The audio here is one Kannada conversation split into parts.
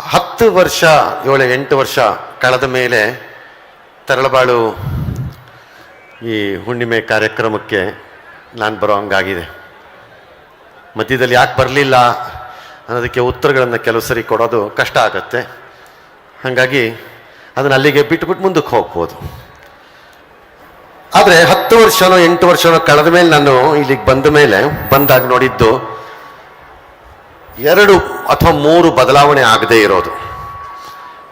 ಹತ್ತು ವರ್ಷ, ಏಳು, ಎಂಟು ವರ್ಷ ಕಳೆದ ಮೇಲೆ ತರಳಬಾಳು ಈ ಹುಣ್ಣಿಮೆ ಕಾರ್ಯಕ್ರಮಕ್ಕೆ ನಾನು ಬರೋ ಹಂಗಾಗಿದೆ. ಮಧ್ಯದಲ್ಲಿ ಯಾಕೆ ಬರಲಿಲ್ಲ ಅನ್ನೋದಕ್ಕೆ ಉತ್ತರಗಳನ್ನು ಕೆಲವು ಸರಿ ಕೊಡೋದು ಕಷ್ಟ ಆಗುತ್ತೆ. ಹಾಗಾಗಿ ಅದನ್ನು ಅಲ್ಲಿಗೆ ಬಿಟ್ಟುಬಿಟ್ಟು ಮುಂದಕ್ಕೆ ಹೋಗ್ಬೋದು. ಆದರೆ ಹತ್ತು ವರ್ಷನೋ, ಎಂಟು ವರ್ಷನೋ ಕಳೆದ ಮೇಲೆ ನಾನು ಇಲ್ಲಿಗೆ ಬಂದ ಮೇಲೆ, ಬಂದಾಗ ನೋಡಿದ್ದು ಎರಡು ಅಥವಾ ಮೂರು ಬದಲಾವಣೆ ಆಗದೇ ಇರೋದು.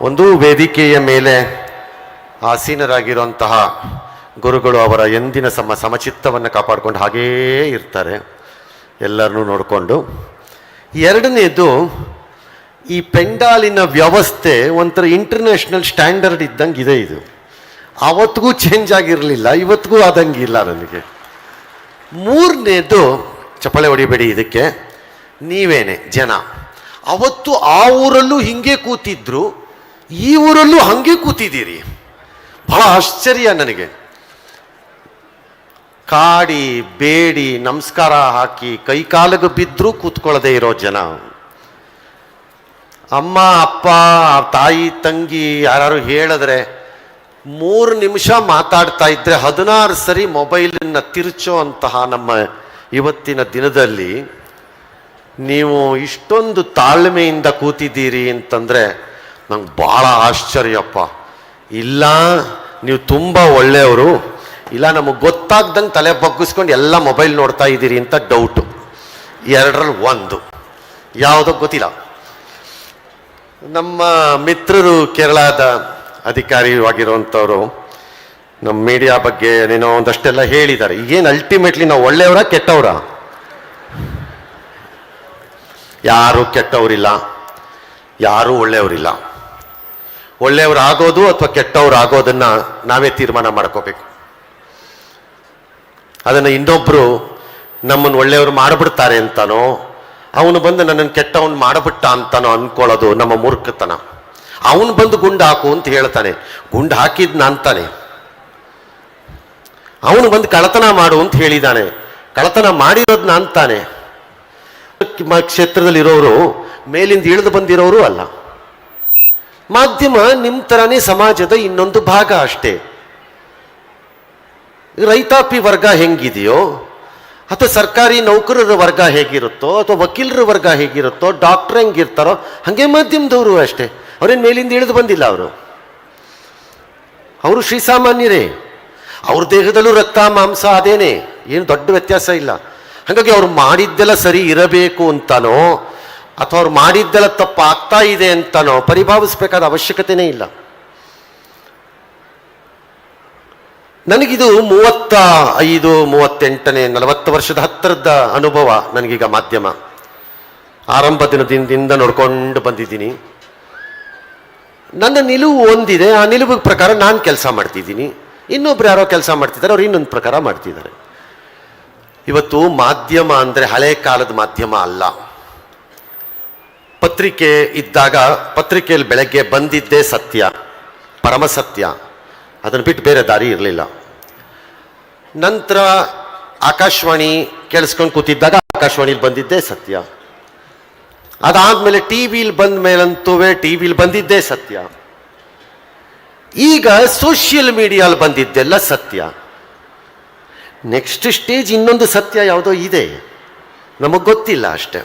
ಒಂದು ವೇದಿಕೆಯ ಮೇಲೆ ಆಸೀನರಾಗಿರುವಂತಹ ಗುರುಗಳು ಅವರ ಎಂದಿನ ಸಮ ಸಮಚಿತ್ತವನ್ನು ಕಾಪಾಡಿಕೊಂಡು ಹಾಗೇ ಇರ್ತಾರೆ. ಎಲ್ಲರನ್ನೂ ನೋಡಿಕೊಂಡು. ಎರಡನೇದು, ಈ ಪೆಂಡಾಲಿನ ವ್ಯವಸ್ಥೆ ಒಂಥರ ಇಂಟರ್ನ್ಯಾಷನಲ್ ಸ್ಟ್ಯಾಂಡರ್ಡ್ ಇದ್ದಂಗೆ ಇದೆ ಇದು. ಅವತ್ತಿಗೂ ಚೇಂಜ್ ಆಗಿರಲಿಲ್ಲ, ಇವತ್ತಿಗೂ ಆದಂಗಿಲ್ಲ ನನಗೆ ಮೂರನೇದು, ಚಪ್ಪಳೆ ಹೊಡಿಬೇಡಿ ಇದಕ್ಕೆ. ನೀವೇನೆ ಜನ. ಅವತ್ತು ಆ ಊರಲ್ಲೂ ಹಿಂಗೆ ಕೂತಿದ್ರು, ಈ ಊರಲ್ಲೂ ಹಂಗೆ ಕೂತಿದ್ದೀರಿ. ಬಹಳ ಆಶ್ಚರ್ಯ ನನಗೆ. ಕಾಡಿ, ಬೇಡಿ, ನಮಸ್ಕಾರ ಹಾಕಿ ಕೈಕಾಲಿಗೆ ಬಿದ್ದರೂ ಕೂತ್ಕೊಳ್ಳದೆ ಇರೋ ಜನ. ಅಮ್ಮ, ಅಪ್ಪ, ತಾಯಿ, ತಂಗಿ ಯಾರು ಹೇಳಿದ್ರೆ ಮೂರು ನಿಮಿಷ ಮಾತಾಡ್ತಾ ಇದ್ರೆ ಹದಿನಾರು ಸರಿ ಮೊಬೈಲನ್ನು ತಿರುಚೋ ಅಂತಹ ನಮ್ಮ ಇವತ್ತಿನ ದಿನದಲ್ಲಿ ನೀವು ಇಷ್ಟೊಂದು ತಾಳ್ಮೆಯಿಂದ ಕೂತಿದ್ದೀರಿ ಅಂತಂದರೆ ನಂಗೆ ಭಾಳ ಆಶ್ಚರ್ಯಪ್ಪ. ಇಲ್ಲ, ನೀವು ತುಂಬ ಒಳ್ಳೆಯವರು. ಇಲ್ಲ, ನಮಗೆ ಗೊತ್ತಾಗ್ದಂಗೆ ತಲೆ ಬಗ್ಗಿಸ್ಕೊಂಡು ಎಲ್ಲ ಮೊಬೈಲ್ ನೋಡ್ತಾ ಇದ್ದೀರಿ ಅಂತ ಡೌಟು ಎರಡರಲ್ಲಿ ಒಂದು. ಯಾವುದೋ ಗೊತ್ತಿಲ್ಲ. ನಮ್ಮ ಮಿತ್ರರು ಕೇರಳದ ಅಧಿಕಾರಿಯಾಗಿರುವಂಥವರು ನಮ್ಮ ಮೀಡಿಯಾ ಬಗ್ಗೆ ಏನೇನೋ ಒಂದಷ್ಟೆಲ್ಲ ಹೇಳಿದ್ದಾರೆ. ಏನು ಅಲ್ಟಿಮೇಟ್ಲಿ ನಾವು ಒಳ್ಳೆಯವರ ಕೆಟ್ಟವರ? ಯಾರು ಕೆಟ್ಟವರಿಲ್ಲ, ಯಾರೂ ಒಳ್ಳೆಯವರಿಲ್ಲ. ಒಳ್ಳೆಯವರು ಆಗೋದು ಅಥವಾ ಕೆಟ್ಟವ್ರು ಆಗೋದನ್ನ ನಾವೇ ತೀರ್ಮಾನ ಮಾಡ್ಕೋಬೇಕು. ಅದನ್ನು ಇನ್ನೊಬ್ಬರು ನಮ್ಮನ್ನು ಒಳ್ಳೆಯವರು ಮಾಡಿಬಿಡ್ತಾರೆ ಅಂತಾನೋ, ಅವನು ಬಂದು ನನ್ನನ್ನು ಕೆಟ್ಟವನು ಮಾಡಿಬಿಟ್ಟ ಅಂತಾನೋ ಅಂದ್ಕೊಳ್ಳೋದು ನಮ್ಮ ಮೂರ್ಖತನ. ಅವನು ಬಂದು ಗುಂಡು ಹಾಕು ಅಂತ ಹೇಳ್ತಾನೆ. ಗುಂಡು ಹಾಕಿದ್ನ ಅಂತಾನೆ ಅವನು ಬಂದು ಕಳತನ ಮಾಡು ಅಂತ ಹೇಳಿದ್ದಾನೆ ಕಳತನ ಮಾಡಿರೋದ್ನ ಅಂತಾನೆ ಕ್ಷೇತ್ರದಲ್ಲಿರೋರು ಮೇಲಿಂದ ಇಳಿದು ಬಂದಿರೋರು ಅಲ್ಲ. ಮಾಧ್ಯಮ ನಿಮ್ಮ ಥರನೇ ಸಮಾಜದ ಇನ್ನೊಂದು ಭಾಗ ಅಷ್ಟೇ. ರೈತಾಪಿ ವರ್ಗ ಹೆಂಗಿದೆಯೋ, ಅಥವಾ ಸರ್ಕಾರಿ ನೌಕರರ ವರ್ಗ ಹೇಗಿರುತ್ತೋ, ಅಥವಾ ವಕೀಲರ ವರ್ಗ ಹೇಗಿರುತ್ತೋ, ಡಾಕ್ಟರ್ ಹೆಂಗಿರ್ತಾರೋ, ಹಾಗೆ ಮಾಧ್ಯಮದವರು ಅಷ್ಟೇ. ಅವ್ರೇನು ಮೇಲಿಂದ ಇಳಿದು ಬಂದಿಲ್ಲ ಅವರು. ಅವರು ಶ್ರೀಸಾಮಾನ್ಯರೇ. ಅವ್ರ ದೇಹದಲ್ಲೂ ರಕ್ತ, ಮಾಂಸ, ಅದೇನೆ. ಏನು ದೊಡ್ಡ ವ್ಯತ್ಯಾಸ ಇಲ್ಲ. ಹಾಗಾಗಿ ಅವ್ರು ಮಾಡಿದ್ದೆಲ್ಲ ಸರಿ ಇರಬೇಕು ಅಂತಾನೋ, ಅಥವಾ ಅವ್ರು ಮಾಡಿದ್ದೆಲ್ಲ ತಪ್ಪಾಗ್ತಾ ಇದೆ ಅಂತಾನೋ, ಪರಿಭಾವಿಸಬೇಕಾದ ಅವಶ್ಯಕತೆನೇ ಇಲ್ಲ. ನನಗಿದು ಮೂವತ್ತ ಐದು, ಮೂವತ್ತೆಂಟನೇ, ನಲವತ್ತು ವರ್ಷದ ಹತ್ತಿರದ ಅನುಭವ ನನಗೀಗ ಮಾಧ್ಯಮ. ಆರಂಭ ದಿನದಿಂದ ನೋಡ್ಕೊಂಡು ಬಂದಿದ್ದೀನಿ. ನನ್ನ ನಿಲುವು ಒಂದಿದೆ, ಆ ನಿಲುವು ಪ್ರಕಾರ ನಾನು ಕೆಲಸ ಮಾಡ್ತಿದ್ದೀನಿ. ಇನ್ನೊಬ್ರು ಯಾರೋ ಕೆಲಸ ಮಾಡ್ತಿದ್ದಾರೆ, ಅವ್ರು ಇನ್ನೊಂದು ಪ್ರಕಾರ ಮಾಡ್ತಿದ್ದಾರೆ. ಇವತ್ತು ಮಾಧ್ಯಮ ಅಂದರೆ ಹಳೆ ಕಾಲದ ಮಾಧ್ಯಮ ಅಲ್ಲ. ಪತ್ರಿಕೆ ಇದ್ದಾಗ ಪತ್ರಿಕೆಯಲ್ಲಿ ಬೆಳಗ್ಗೆ ಬಂದಿದ್ದೇ ಸತ್ಯ, ಪರಮ ಸತ್ಯ. ಅದನ್ನು ಬಿಟ್ಟು ಬೇರೆ ದಾರಿ ಇರಲಿಲ್ಲ. ನಂತರ ಆಕಾಶವಾಣಿ ಕೇಳಿಸ್ಕೊಂಡು ಕೂತಿದ್ದಾಗ ಆಕಾಶವಾಣಿಲಿ ಬಂದಿದ್ದೇ ಸತ್ಯ. ಅದಾದ್ಮೇಲೆ ಟಿ ವಿಲಿ ಬಂದ ಮೇಲಂತೂ ಟಿ ವಿಲಿ ಬಂದಿದ್ದೇ ಸತ್ಯ. ಈಗ ಸೋಷಿಯಲ್ ಮೀಡಿಯಾಲ್ ಬಂದಿದ್ದೆಲ್ಲ ಸತ್ಯ. ನೆಕ್ಸ್ಟ್ ಸ್ಟೇಜ್ ಇನ್ನೊಂದು ಸತ್ಯ ಯಾವುದೋ ಇದೆ. ನಮಗೆ ಗೊತ್ತಿಲ್ಲ ಅಷ್ಟೆ.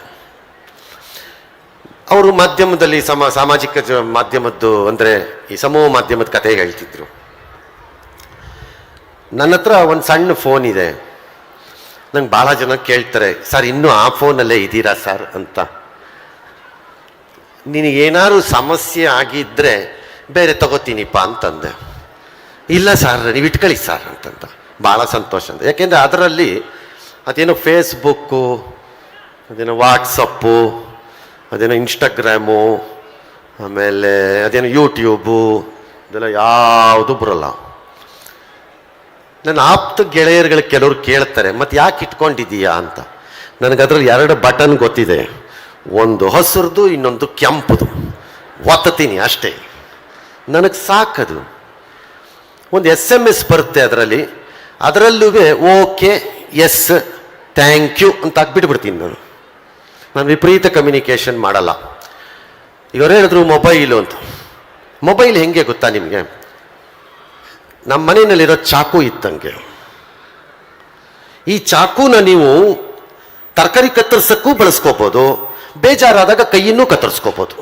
ಅವರು ಮಾಧ್ಯಮದಲ್ಲಿ ಸಮ, ಸಾಮಾಜಿಕ ಮಾಧ್ಯಮದ್ದು ಅಂದರೆ ಈ ಸಮೂಹ ಮಾಧ್ಯಮದ ಕಥೆ ಹೇಳ್ತಿದ್ರು. ನನ್ನ ಹತ್ರ ಒಂದು ಸಣ್ಣ ಫೋನ್ ಇದೆ. ನಂಗೆ ಭಾಳ ಜನ ಕೇಳ್ತಾರೆ, ಸರ್, ಇನ್ನೂ ಆ ಫೋನಲ್ಲೇ ಇದ್ದೀರಾ ಸರ್? ಅಂತ. ನಿನಗೇನಾದ್ರು ಸಮಸ್ಯೆ ಆಗಿದ್ದರೆ ಬೇರೆ ತಗೋತೀನಿಪ್ಪ ಅಂತಂದೆ. ಇಲ್ಲ ಸರ್, ನೀವು ಇಟ್ಕೊಳ್ಳಿ ಸರ್ ಅಂತಂತ ಭಾಳ ಸಂತೋಷ ಅಂತ. ಯಾಕೆಂದರೆ ಅದರಲ್ಲಿ ಅದೇನೋ ಫೇಸ್ಬುಕ್ಕು, ಅದೇನೋ ವಾಟ್ಸಪ್ಪು, ಅದೇನೋ ಇನ್ಸ್ಟಾಗ್ರಾಮು, ಆಮೇಲೆ ಅದೇನೋ ಯೂಟ್ಯೂಬು, ಇದೆಲ್ಲ ಯಾವುದು ಬರಲ್ಲ. ನನ್ನ ಆಪ್ತ ಗೆಳೆಯರುಗಳು ಕೆಲವರು ಕೇಳ್ತಾರೆ, ಮತ್ತೆ ಯಾಕೆ ಇಟ್ಕೊಂಡಿದ್ದೀಯಾ? ಅಂತ. ನನಗೆ ಅದ್ರಲ್ಲಿ ಎರಡು ಬಟನ್ ಗೊತ್ತಿದೆ. ಒಂದು ಹಸಿರ್ದು, ಇನ್ನೊಂದು ಕೆಂಪುದು. ಒತ್ತತೀನಿ ಅಷ್ಟೇ. ನನಗೆ ಸಾಕದು. ಒಂದು ಎಸ್ ಎಂ ಎಸ್ ಬರುತ್ತೆ ಅದರಲ್ಲಿ. ಅದರಲ್ಲೂ ಓಕೆ, ಎಸ್, ಥ್ಯಾಂಕ್ ಯು ಅಂತ ಹಾಕ್ಬಿಟ್ಬಿಡ್ತೀನಿ ನಾನು. ನಾನು ವಿಪರೀತ ಕಮ್ಯುನಿಕೇಷನ್ ಮಾಡಲ್ಲ. ಇವರು ಹೇಳಿದ್ರು ಮೊಬೈಲು ಅಂತ. ಮೊಬೈಲ್ ಹೆಂಗೆ ಗೊತ್ತಾ ನಿಮಗೆ? ನಮ್ಮ ಮನೆಯಲ್ಲಿರೋ ಚಾಕು ಇತ್ತಂಗೆ. ಈ ಚಾಕುನ ನೀವು ತರಕಾರಿ ಕತ್ತರಿಸಕ್ಕೂ ಬಳಸ್ಕೋಬೋದು, ಬೇಜಾರಾದಾಗ ಕೈಯನ್ನು ಕತ್ತರಿಸ್ಕೋಬೋದು.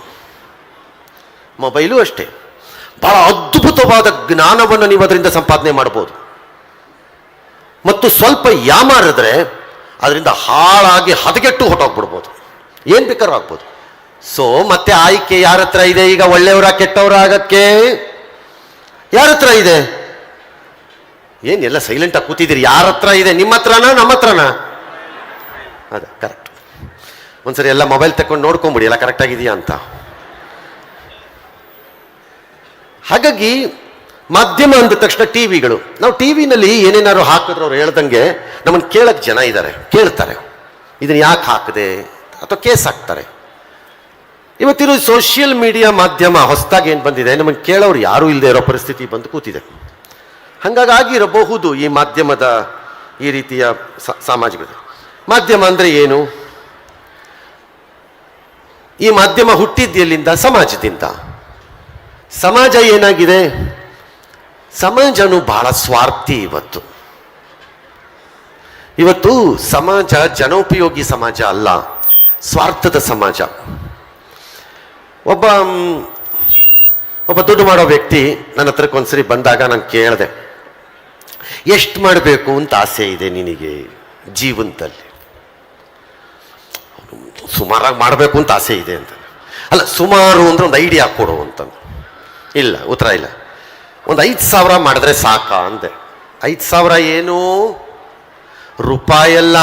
ಮೊಬೈಲು ಅಷ್ಟೇ. ಬಹಳ ಅದ್ಭುತವಾದ ಜ್ಞಾನವನ್ನು ನೀವು ಅದರಿಂದ ಸಂಪಾದನೆ ಮಾಡ್ಬೋದು. ಮತ್ತು ಸ್ವಲ್ಪ ಯಾಮಾರಿದ್ರೆ ಅದರಿಂದ ಹಾಳಾಗಿ ಹದಗೆಟ್ಟು ಹೊಟ್ಟೋಗ್ಬಿಡ್ಬೋದು ಏನು ಬೇಕಾದ್ರೂ ಆಗ್ಬೋದು ಸೊ ಮತ್ತೆ ಆಯ್ಕೆ ಯಾರ ಹತ್ರ ಇದೆ? ಈಗ ಒಳ್ಳೆಯವರ ಕೆಟ್ಟವರ ಆಗಕ್ಕೆ ಯಾರ ಹತ್ರ ಇದೆ? ಏನೆಲ್ಲ ಎಲ್ಲ ಸೈಲೆಂಟ್ ಆಗಿ ಕೂತಿದ್ದೀರಿ? ಯಾರ ಹತ್ರ ಇದೆ? ನಿಮ್ಮ ಹತ್ರನಾ, ನಮ್ಮ ಹತ್ರನಾ? ಅದೇ ಕರೆಕ್ಟ್ ಒಂದ್ಸರಿ ಎಲ್ಲ ಮೊಬೈಲ್ ತಕೊಂಡು ನೋಡ್ಕೊಂಬಿಡಿ, ಎಲ್ಲ ಕರೆಕ್ಟ್ ಆಗಿದೆಯಾ ಅಂತ. ಹಾಗಾಗಿ ಮಾಧ್ಯಮ ಅಂದ ತಕ್ಷಣ ಟಿವಿಗಳು. ನಾವು ಟಿವಿನಲ್ಲಿ ಏನೇನಾದ್ರು ಹಾಕಿದ್ರು ಅವ್ರು ಹೇಳ್ದಂಗೆ ನಮ್ಮನ್ನು ಕೇಳಕ್ಕೆ ಜನ ಇದ್ದಾರೆ ಕೇಳ್ತಾರೆ. ಇದನ್ನ ಯಾಕೆ ಹಾಕಿದೆ? ಅಥವಾ ಕೇಸ್ ಹಾಕ್ತಾರೆ. ಇವತ್ತಿರೋ ಸೋಷಿಯಲ್ ಮೀಡಿಯಾ ಮಾಧ್ಯಮ ಹೊಸದಾಗಿ ಏನು ಬಂದಿದೆ? ನಮಗೆ ಕೇಳೋರು ಯಾರೂ ಇಲ್ಲದೆ ಇರೋ ಪರಿಸ್ಥಿತಿ ಬಂದು ಕೂತಿದೆ. ಹಾಗಾಗಿ ಆಗಿರಬಹುದು ಈ ಮಾಧ್ಯಮದ ಈ ರೀತಿಯ ಸಾಮಾಜಿಕ ಮಾಧ್ಯಮ ಅಂದರೆ ಏನು? ಈ ಮಾಧ್ಯಮ ಹುಟ್ಟಿದ್ದೆಲ್ಲಿಂದ ಸಮಾಜದಿಂದ. ಸಮಾಜ ಏನಾಗಿದೆ? ಸಮಾಜನು ಬಹಳ ಸ್ವಾರ್ಥಿ ಇವತ್ತು. ಇವತ್ತು ಸಮಾಜ ಜನೋಪಯೋಗಿ ಸಮಾಜ ಅಲ್ಲ, ಸ್ವಾರ್ಥದ ಸಮಾಜ. ಒಬ್ಬ ಒಬ್ಬ ದುಡ್ಡು ಮಾಡೋ ವ್ಯಕ್ತಿ ನನ್ನ ಹತ್ರಕ್ಕೆ ಒಂದ್ಸರಿ ಬಂದಾಗ ನಾನು ಕೇಳಿದೆ, ಎಷ್ಟು ಮಾಡಬೇಕು ಅಂತ ಆಸೆ ಇದೆ ನಿನಗೆ ಜೀವನದಲ್ಲಿ? ಸುಮಾರಾಗಿ ಮಾಡಬೇಕು ಅಂತ ಆಸೆ ಇದೆ ಅಂತ. ಅಲ್ಲ, ಸುಮಾರು ಅಂದ್ರೆ ಒಂದು ಐಡಿಯಾ ಕೊಡು ಅಂತಂದು ಇಲ್ಲ, ಉತ್ತರ ಇಲ್ಲ. ಒಂದು ಐದು ಸಾವಿರ ಮಾಡಿದ್ರೆ ಸಾಕ ಅಂದೆ. ಐದು ಸಾವಿರ ಏನು? ರೂಪಾಯಲ್ಲ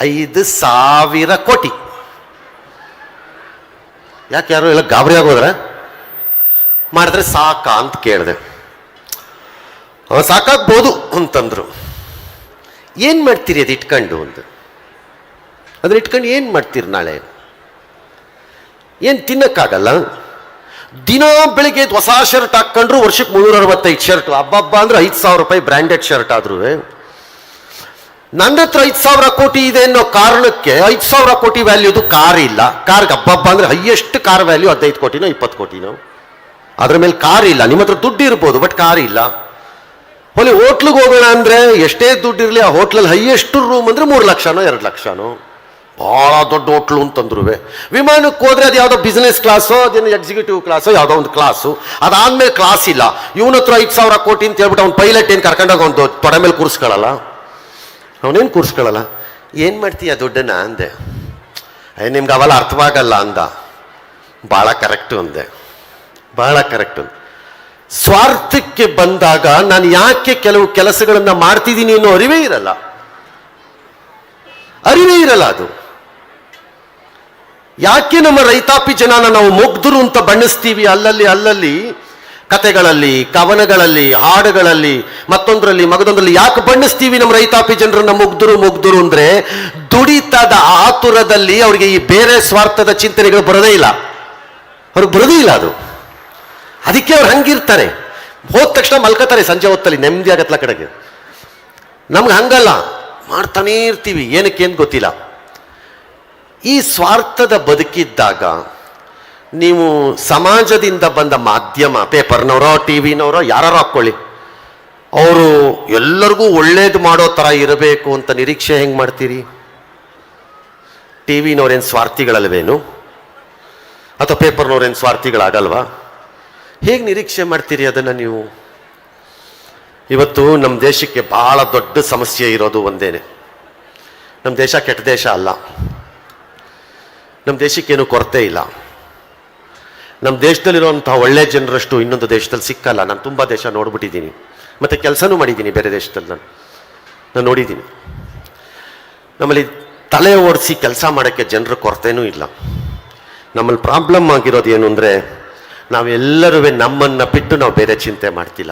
ಐದು ಸಾವಿರ ಕೋಟಿ. ಯಾಕೆ ಯಾರು ಎಲ್ಲ ಗಾಬರಿ ಆಗೋದ್ರೆ? ಮಾಡಿದ್ರೆ ಸಾಕ ಅಂತ ಕೇಳಿದೆ. ಸಾಕಾಗ್ಬೋದು ಅಂತಂದ್ರು. ಏನು ಮಾಡ್ತೀರಿ ಅದು ಇಟ್ಕೊಂಡು ಒಂದು ಅದನ್ನ ಇಟ್ಕೊಂಡು ಏನು ಮಾಡ್ತೀರಿ ನಾಳೆ? ಏನು ತಿನ್ನಕ್ಕಾಗಲ್ಲ? ದಿನ ಬೆಳಿಗ್ಗೆ ಹೊಸ ಶರ್ಟ್ ಹಾಕ್ಕೊಂಡ್ರು ವರ್ಷಕ್ಕೆ ಮುನ್ನೂರ ಅರವತ್ತೈದು ಶರ್ಟ್ ಹಬ್ಬಬ್ಬ ಅಂದ್ರೆ ಐದು ಸಾವಿರ ರೂಪಾಯಿ ಬ್ರ್ಯಾಂಡೆಡ್ ಶರ್ಟ್ ಆದ್ರೂ. ನನ್ನ ಹತ್ರ ಐದು ಸಾವಿರ ಕೋಟಿ ಇದೆ ಅನ್ನೋ ಕಾರಣಕ್ಕೆ ಐದು ಸಾವಿರ ಕೋಟಿ ವ್ಯಾಲ್ಯೂದು ಕಾರ್ ಇಲ್ಲ. ಕಾರ್ಗೆ ಹಬ್ಬಬ್ಬ ಅಂದ್ರೆ ಹೈಯೆಸ್ಟ್ ಕಾರ್ ವ್ಯಾಲ್ಯೂ ಹದಿನೈದು ಕೋಟಿನೋ ಇಪ್ಪತ್ತು ಕೋಟಿನೋ. ಅದ್ರ ಮೇಲೆ ಕಾರ್ ಇಲ್ಲ. ನಿಮ್ಮ ಹತ್ರ ದುಡ್ಡು ಇರ್ಬೋದು ಬಟ್ ಕಾರ್ ಇಲ್ಲ. ಹೊಲಿ ಹೋಟ್ಲಿಗೆ ಹೋಗೋಣ ಅಂದ್ರೆ ಎಷ್ಟೇ ದುಡ್ಡು ಇರಲಿ, ಆ ಹೋಟ್ಲಲ್ಲಿ ಹೈಯೆಸ್ಟ್ ರೂಮ್ ಅಂದ್ರೆ ಮೂರು ಲಕ್ಷನೋ, ಎರಡು ಲಕ್ಷನೋ. ಭಾಳ ದೊಡ್ಡ ಹೋಟ್ಲು ಅಂತಂದ್ರು ವಿಮಾನಕ್ಕೆ ಹೋದ್ರೆ ಅದು ಯಾವುದೋ ಬಿಸ್ನೆಸ್ ಕ್ಲಾಸೋ ಅದೇನು ಎಕ್ಸಿಕ್ಯೂಟಿವ್ ಕ್ಲಾಸೋ ಯಾವುದೋ ಒಂದು ಕ್ಲಾಸು ಅದಾದ್ಮೇಲೆ ಕ್ಲಾಸ್ ಇಲ್ಲ. ಇವನ ಹತ್ರ ಐದು ಸಾವಿರ ಕೋಟಿ ಅಂತ ಹೇಳ್ಬಿಟ್ಟು ಅವ್ನು ಪೈಲಟ್ ಏನು ಕರ್ಕೊಂಡೋಗ ಒಂದು ತೊಡೆ ಮೇಲೆ ಕೂರಿಸ್ಕೊಳ್ಳಲ್ಲ ಅವನೇನು ಕೂರಿಸ್ಕೊಳ್ಳಲ್ಲ ಏನು ಮಾಡ್ತೀಯ ದುಡ್ಡನ್ನ ಅಂದೆ. ಅಯ್ಯ ನಿಮ್ಗೆ ಅವೆಲ್ಲ ಅರ್ಥವಾಗಲ್ಲ ಅಂದ. ಭಾಳ ಕರೆಕ್ಟು ಅಂದೆ. ಭಾಳ ಕರೆಕ್ಟು ಸ್ವಾರ್ಥಕ್ಕೆ ಬಂದಾಗ ನಾನು ಯಾಕೆ ಕೆಲವು ಕೆಲಸಗಳನ್ನು ಮಾಡ್ತಿದ್ದೀನಿ ಅನ್ನೋ ಅರಿವೇ ಇರಲ್ಲ. ಅರಿವೇ ಇರಲ್ಲ ಅದು. ಯಾಕೆ ನಮ್ಮ ರೈತಾಪಿ ಜನನ ನಾವು ಮುಗ್ಧರು ಅಂತ ಬಣ್ಣಿಸ್ತೀವಿ? ಅಲ್ಲಲ್ಲಿ ಅಲ್ಲಲ್ಲಿ, ಕತೆಗಳಲ್ಲಿ, ಕವನಗಳಲ್ಲಿ, ಹಾಡುಗಳಲ್ಲಿ, ಮತ್ತೊಂದರಲ್ಲಿ, ಮಗದೊಂದರಲ್ಲಿ ಯಾಕೆ ಬಣ್ಣಿಸ್ತೀವಿ ನಮ್ಮ ರೈತಾಪಿ ಜನರನ್ನ ಮುಗ್ಧರು ಮುಗ್ಧರು ಅಂದ್ರೆ ದುಡಿತದ ಆತುರದಲ್ಲಿ ಅವರಿಗೆ ಈ ಬೇರೆ ಸ್ವಾರ್ಥದ ಚಿಂತನೆಗಳು ಬರೋದೇ ಇಲ್ಲ. ಅವ್ರಿಗೆ ಬರೋದೇ ಇಲ್ಲ ಅದು. ಅದಕ್ಕೆ ಅವ್ರು ಹಂಗಿರ್ತಾರೆ. ಹೋದ ತಕ್ಷಣ ಮಲ್ಕೋತಾರೆ ಸಂಜೆ ಹೊತ್ತಲ್ಲಿ, ನೆಮ್ಮದಿ ಆಗತ್ತಲ್ಲ ಕಡೆಗೆ. ನಮ್ಗೆ ಹಂಗಲ್ಲ, ಮಾಡ್ತಾನೇ ಇರ್ತೀವಿ. ಏನಕ್ಕೆ ಏನು ಗೊತ್ತಿಲ್ಲ. ಈ ಸ್ವಾರ್ಥದ ಬದುಕಿದ್ದಾಗ ನೀವು ಸಮಾಜದಿಂದ ಬಂದ ಮಾಧ್ಯಮ, ಪೇಪರ್ನವರೋ ಟಿ ವಿನವರೋ ಯಾರು ಹಾಕ್ಕೊಳ್ಳಿ. ಅವರು ಎಲ್ಲರಿಗೂ ಒಳ್ಳೇದು ಮಾಡೋ ಥರ ಇರಬೇಕು ಅಂತ ನಿರೀಕ್ಷೆ ಹೆಂಗೆ ಮಾಡ್ತೀರಿ? ಟಿ ವಿನವ್ರೇನು ಸ್ವಾರ್ಥಿಗಳಲ್ವೇನು? ಅಥವಾ ಪೇಪರ್ನವ್ರೇನು ಸ್ವಾರ್ಥಿಗಳಾಗಲ್ವಾ? ಹೇಗೆ ನಿರೀಕ್ಷೆ ಮಾಡ್ತೀರಿ ಅದನ್ನು ನೀವು? ಇವತ್ತು ನಮ್ಮ ದೇಶಕ್ಕೆ ಭಾಳ ದೊಡ್ಡ ಸಮಸ್ಯೆ ಇರೋದು ಒಂದೇನೆ. ನಮ್ಮ ದೇಶ ಕೆಟ್ಟ ದೇಶ ಅಲ್ಲ. ನಮ್ಮ ದೇಶಕ್ಕೇನು ಕೊರತೆ ಇಲ್ಲ. ನಮ್ಮ ದೇಶದಲ್ಲಿರುವಂಥ ಒಳ್ಳೆ ಜನರಷ್ಟು ಇನ್ನೊಂದು ದೇಶದಲ್ಲಿ ಸಿಕ್ಕಲ್ಲ. ನಾನು ತುಂಬ ದೇಶ ನೋಡ್ಬಿಟ್ಟಿದ್ದೀನಿ. ಮತ್ತು ಕೆಲಸನೂ ಮಾಡಿದ್ದೀನಿ ಬೇರೆ ದೇಶದಲ್ಲಿ ನಾನು. ನಾನು ನೋಡಿದ್ದೀನಿ. ನಮ್ಮಲ್ಲಿ ತಲೆ ಓಡಿಸಿ ಕೆಲಸ ಮಾಡೋಕ್ಕೆ ಜನರ ಕೊರತೆನೂ ಇಲ್ಲ. ನಮ್ಮಲ್ಲಿ ಪ್ರಾಬ್ಲಮ್ ಆಗಿರೋದು ಏನು ಅಂದರೆ ನಾವೆಲ್ಲರೂ ನಮ್ಮನ್ನು ಬಿಟ್ಟು ನಾವು ಬೇರೆ ಚಿಂತೆ ಮಾಡ್ತಿಲ್ಲ.